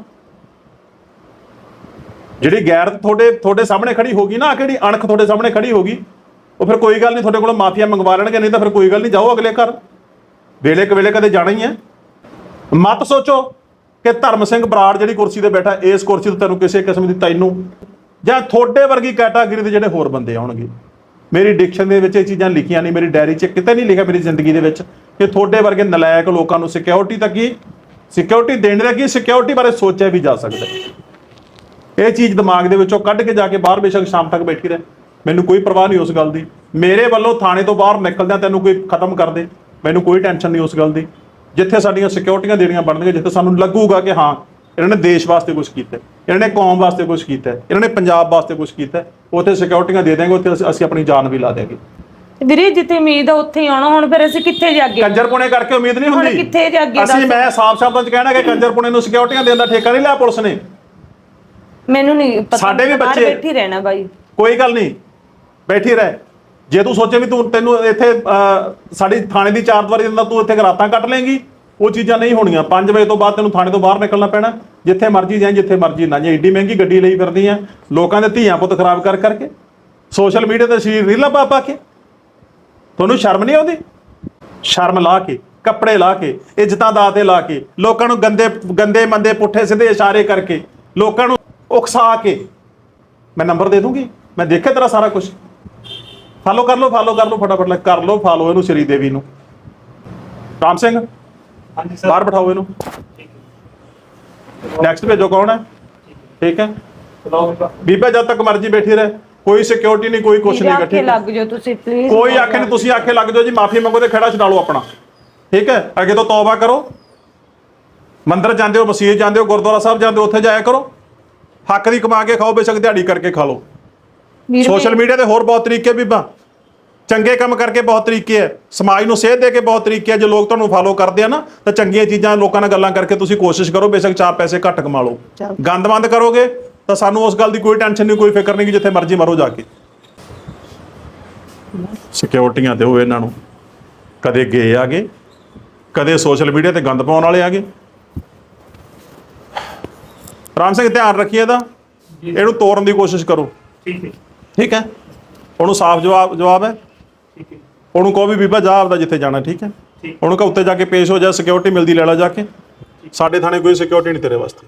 ਜਿਹੜੀ ਗੈਰਤ ਤੁਹਾਡੇ ਤੁਹਾਡੇ ਸਾਹਮਣੇ ਖੜੀ ਹੋਗੀ ਨਾ ਕਿਹੜੀ ਅਣਖ ਤੁਹਾਡੇ ਸਾਹਮਣੇ ਖੜੀ ਹੋਗੀ ਉਹ ਫਿਰ ਕੋਈ ਗੱਲ ਨਹੀਂ ਤੁਹਾਡੇ ਕੋਲੋਂ ਮਾਫੀਆ ਮੰਗਵਾ ਲੈਣਗੇ ਨਹੀਂ ਤਾਂ ਫਿਰ ਕੋਈ ਗੱਲ ਨਹੀਂ ਜਾਓ ਅਗਲੇ ਘਰ। ਵੇਲੇ ਕਵੇਲੇ ਕਦੇ ਜਾਣਾ ਹੀ ਹੈ। ਮਤ ਸੋਚੋ ਕਿ ਧਰਮ ਸਿੰਘ ਬਰਾੜ ਜਿਹੜੀ ਕੁਰਸੀ ਤੇ ਬੈਠਾ, ਇਸ ਕੁਰਸੀ ਤੇ ਤੈਨੂੰ ਕਿਸੇ ਕਿਸਮ ਦੀ ਤੈਨੂੰ ਜਾਂ ਤੁਹਾਡੇ ਵਰਗੀ ਕੈਟਾਗਰੀ ਦੇ ਜਿਹੜੇ ਹੋਰ ਬੰਦੇ ਆਉਣਗੇ। ਮੇਰੀ ਡਿਕਸ਼ਨ ਦੇ ਵਿੱਚ ਇਹ ਚੀਜ਼ਾਂ ਲਿਖੀਆਂ ਨਹੀਂ, ਮੇਰੀ ਡਾਇਰੀ 'ਚ ਕਿਤੇ ਨਹੀਂ ਲਿਖਿਆ ਮੇਰੀ ਜ਼ਿੰਦਗੀ ਦੇ ਵਿੱਚ ਕਿ ਤੁਹਾਡੇ ਵਰਗੇ ਨਲਾਇਕ ਲੋਕਾਂ ਨੂੰ ਸਿਕਿਉਰਿਟੀ ਤੱਕ ਕੀ ਸਿਕਿਉਰਿਟੀ ਦੇਣ ਦਾ ਕੀ ਸਿਕਿਉਰਿਟੀ ਬਾਰੇ ਸੋਚਿਆ ਵੀ ਜਾ ਸਕਦਾ ਇਹ ਚੀਜ਼ ਦਿਮਾਗ ਦੇ ਵਿੱਚੋਂ ਕੱਢ ਕੇ ਜਾ ਕੇ ਬਾਹਰ ਬੇਸ਼ੱਕ ਸ਼ਾਮ ਤੱਕ ਬੈਠੀ ਰਹੇ। ਮੈਨੂੰ ਕੋਈ ਪਰਵਾਹ ਨਹੀਂ ਉਸ ਗੱਲ ਦੀ। ਮੇਰੇ ਵੱਲੋਂ ਥਾਣੇ ਤੋਂ ਬਾਹਰ ਨਿਕਲਦਿਆਂ ਤੈਨੂੰ ਕੋਈ ਖਤਮ ਕਰ ਦੇ। ਮੈਨੂੰ ਕੋਈ ਟੈਨਸ਼ਨ ਨਹੀਂ ਉਸ ਗੱਲ ਦੀ ਜਿੱਥੇ ਸਾਡੀਆਂ ਸਿਕਿਉਰਿਟੀਆਂ ਦੇਣੀਆਂ ਬਣਨਗੀਆਂ ਜਿੱਥੇ ਸਾਨੂੰ ਲੱਗੂਗਾ ਕਿ ਹਾਂ ਇਹਨਾਂ ਨੇ ਦੇਸ਼ ਵਾਸਤੇ ਕੁਝ ਕੀਤਾ। ਇਹਨਾਂ ਨੇ ਕੌਮ ਵਾਸਤੇ ਕੁਝ ਕੀਤਾ। ਇਹਨਾਂ ਨੇ ਪੰਜਾਬ ਵਾਸਤੇ ਕੁਝ ਕੀਤਾ। ਉੱਥੇ ਸਿਕਿਉਰਿਟੀਆਂ ਦੇ ਦੇਣਗੇ ਉੱਥੇ ਅਸੀਂ- ਆਪਣੀ ਜਾਨ ਵੀ ਲਾ ਦੇਵਾਂਗੇ ਵੀਰੇ ਜਿੱਥੇ ਉਮੀਦ ਆ ਉੱਥੇ ਆਉਣਾ ਹੁਣ ਫਿਰ ਅਸੀਂ ਕਿੱਥੇ ਜਾਗੇ ਕੰਜਰਪੁਣੇ ਕਰਕੇ ਉਮੀਦ ਨਹੀਂ ਹੁੰਦੀ ਕਿੱਥੇ ਜਾਗੇ ਅਸੀਂ। ਮੈਂ ਸਾਫ਼ ਸ਼ਬਦਾਂ 'ਚ ਕਹਿਣਾ ਕਿ ਕੰਜਰਪੁਣੇ ਨੂੰ ਸਿਕਿਉਰਿਟੀਆਂ ਦੇਣ ਦਾ ਠੇਕਾ ਨਹੀਂ ਲਿਆ ਪੁਲਿਸ ਨੇ ਮੈਨੂੰ ਨਹੀਂ ਪਤਾ ਸਾਡੇ ਵੀ ਬੱਚੇ- ਬੈਠੀ ਰਹਿਣਾ ਬਾਈ ਕੋਈ ਗੱਲ ਨਹੀਂ ਬੈਠੀ ਰਹਿ ਜੇ ਤੂੰ ਸੋਚੇ ਵੀ ਤੂੰ ਤੈਨੂੰ ਇੱਥੇ ਸਾਡੀ ਥਾਣੇ ਦੀ ਚਾਰ ਦੀਵਾਰੀ ਦੇ ਤੂੰ ਇੱਥੇ ਰਾਤਾਂ ਕੱਟ ਲੇਂਗੀ ਉਹ ਚੀਜ਼ਾਂ ਨਹੀਂ ਹੋਣੀਆਂ। 5 ਵਜੇ ਤੋਂ ਬਾਅਦ ਤੈਨੂੰ ਥਾਣੇ ਤੋਂ ਬਾਹਰ ਨਿਕਲਣਾ ਪੈਣਾ। ਜਿੱਥੇ ਮਰਜ਼ੀ ਜਾਏ ਜਿੱਥੇ ਮਰਜ਼ੀ ਨਾ ਜਾਏ ਏਡੀ ਮਹਿੰਗੀ ਗੱਡੀ ਲਈ ਫਿਰਦੀ ਆ। ਲੋਕਾਂ ਦੇ ਧੀਆਂ ਪੁੱਤ ਖਰਾਬ ਕਰ ਕਰਕੇ। ਸੋਸ਼ਲ ਮੀਡੀਆ ਤੇ ਸ਼ਰੀਰ ਰੀਲਾਂ ਪਾ ਪਾ ਕੇ। ਤੁਹਾਨੂੰ ਸ਼ਰਮ ਨਹੀਂ ਆਉਂਦੀ? ਸ਼ਰਮ ਲਾ ਕੇ, ਕੱਪੜੇ ਲਾ ਕੇ, ਇੱਜ਼ਤਾਂ ਦਾ ਤੇ ਲਾ ਕੇ, ਲੋਕਾਂ ਨੂੰ ਗੰਦੇ ਗੰਦੇ ਮੰਦੇ ਪੁੱਠੇ ਸਿੱਧੇ ਇਸ਼ਾਰੇ ਕਰਕੇ, ਲੋਕਾਂ ਨੂੰ ਉਕਸਾ ਕੇ। ਮੈਂ ਨੰਬਰ ਦੇ ਦੂੰਗੀ। ਮੈਂ ਦੇਖਿਆ ਤੇਰਾ ਸਾਰਾ ਕੁਝ ਫਾਲੋ ਕਰ ਲਓ ਫਾਲੋ ਕਰ ਲਓ ਫਟਾਫਟ ਲੈ ਕਰ ਲਓ ਫਾਲੋ ਇਹਨੂੰ ਸ਼੍ਰੀ ਦੇਵੀ ਨੂੰ। ਰਾਮ ਸਿੰਘ ਹਾਂਜੀ ਸਰ। ਬਾਹਰ ਬਿਠਾਓ ਇਹਨੂੰ। ਨੈਕਸਟ ਭੇਜੋ ਕੌਣ ਹੈ? ਠੀਕ ਹੈ। ਬੀਬਾ ਜਦ ਤੱਕ ਮਰਜ਼ੀ ਬੈਠੀ ਰਹੇ। ਕੋਈ ਸਿਕਿਉਰਿਟੀ ਨਹੀਂ ਕੋਈ ਕੁਛ ਨਹੀਂ ਇਕੱਠੇ ਲੱਗ ਜਾਓ ਤੁਸੀਂ ਪਲੀਜ਼ ਕੋਈ ਆਖੇ ਨਹੀਂ ਤੁਸੀਂ ਆਖੇ ਲੱਗ ਜਾਓ ਜੀ ਮਾਫੀ ਮੰਗੋ ਤੇ ਖੜਾ ਛਡਾ ਲਓ ਆਪਣਾ। ਠੀਕ ਹੈ। ਅੱਗੇ ਤੋਂ ਤੌਬਾ ਕਰੋ। ਮੰਦਰ ਜਾਂਦੇ ਹੋ ਮਸਜਿਦ ਜਾਂਦੇ ਹੋ ਗੁਰਦੁਆਰਾ ਸਾਹਿਬ ਜਾਂਦੇ ਹੋ ਉੱਥੇ ਜਾਇਆ ਕਰੋ। ਹੱਕ ਦੀ ਕਮਾ ਕੇ ਖਾਓ ਬੇਸ਼ੱਕ ਦਿਹਾੜੀ ਕਰਕੇ ਖਾ ਲਓ। ਸੋਸ਼ਲ ਮੀਡੀਆ ਤੇ ਹੋਰ ਬਹੁਤ ਤਰੀਕੇ ਬੀਬਾ। ਚੰਗੇ ਕੰਮ ਕਰਕੇ ਬਹੁਤ ਤਰੀਕੇ ਹੈ ਸਮਾਜ ਨੂੰ ਸੇਧ ਦੇ ਕੇ ਬਹੁਤ ਤਰੀਕੇ ਹੈ ਜੇ ਲੋਕ ਤੁਹਾਨੂੰ ਫਾਲੋ ਕਰਦੇ ਆ ਨਾ ਤਾਂ ਚੰਗੀਆਂ ਚੀਜ਼ਾਂ ਲੋਕਾਂ ਨਾਲ ਗੱਲਾਂ ਕਰਕੇ ਤੁਸੀਂ ਕੋਸ਼ਿਸ਼ ਕਰੋ ਬੇਸ਼ੱਕ ਚਾਰ ਪੈਸੇ ਘੱਟ ਕਮਾ ਲਓ। ਚੱਲ। ਗੰਦਮੰਦ ਕਰੋਗੇ ਤਾਂ ਸਾਨੂੰ ਉਸ ਗੱਲ ਦੀ ਕੋਈ ਟੈਨਸ਼ਨ ਨਹੀਂ ਕੋਈ ਫਿਕਰ ਨਹੀਂ ਕਿ ਜਿੱਥੇ ਮਰਜ਼ੀ ਮਰੋ ਜਾ ਕੇ। ਸਿਕਿਉਰਟੀਆਂ ਦਿਓ ਇਹਨਾਂ ਨੂੰ। ਕਦੇ ਗਏ ਆਗੇ ਕਦੇ ਸੋਸ਼ਲ ਮੀਡੀਆ ਤੇ ਗੰਦ ਪਾਉਣ ਵਾਲੇ ਆਗੇ। ਰਾਮ ਸਿੰਘ ਧਿਆਨ ਰੱਖੀਏ ਇਹਦਾ। ਇਹਨੂੰ ਤੋੜਨ ਦੀ ਕੋਸ਼ਿਸ਼ ਕਰੋ। ਠੀਕ ਹੈ। ਠੀਕ ਹੈ? ਉਹਨੂੰ ਸਾਫ਼ ਜਵਾਬ ਜਵਾਬ ਹੈ? ਠੀਕ ਹੈ। ਉਹਨੂੰ ਕਹੋ ਵੀ ਬੀਬਾ ਜਾ ਆਪਦਾ ਜਿੱਥੇ ਜਾਣਾ ਠੀਕ ਹੈ। ਉਹਨੂੰ ਕਹ ਉੱਤੇ ਜਾ ਕੇ ਪੇਸ਼ ਹੋ ਜਾ ਸਿਕਿਉਰਿਟੀ ਮਿਲਦੀ ਲੈ ਲੈ ਜਾ ਕੇ। ਸਾਡੇ ਥਾਣੇ ਕੋਈ ਸਿਕਿਉਰਿਟੀ ਨਹੀਂ ਤੇਰੇ ਵਾਸਤੇ।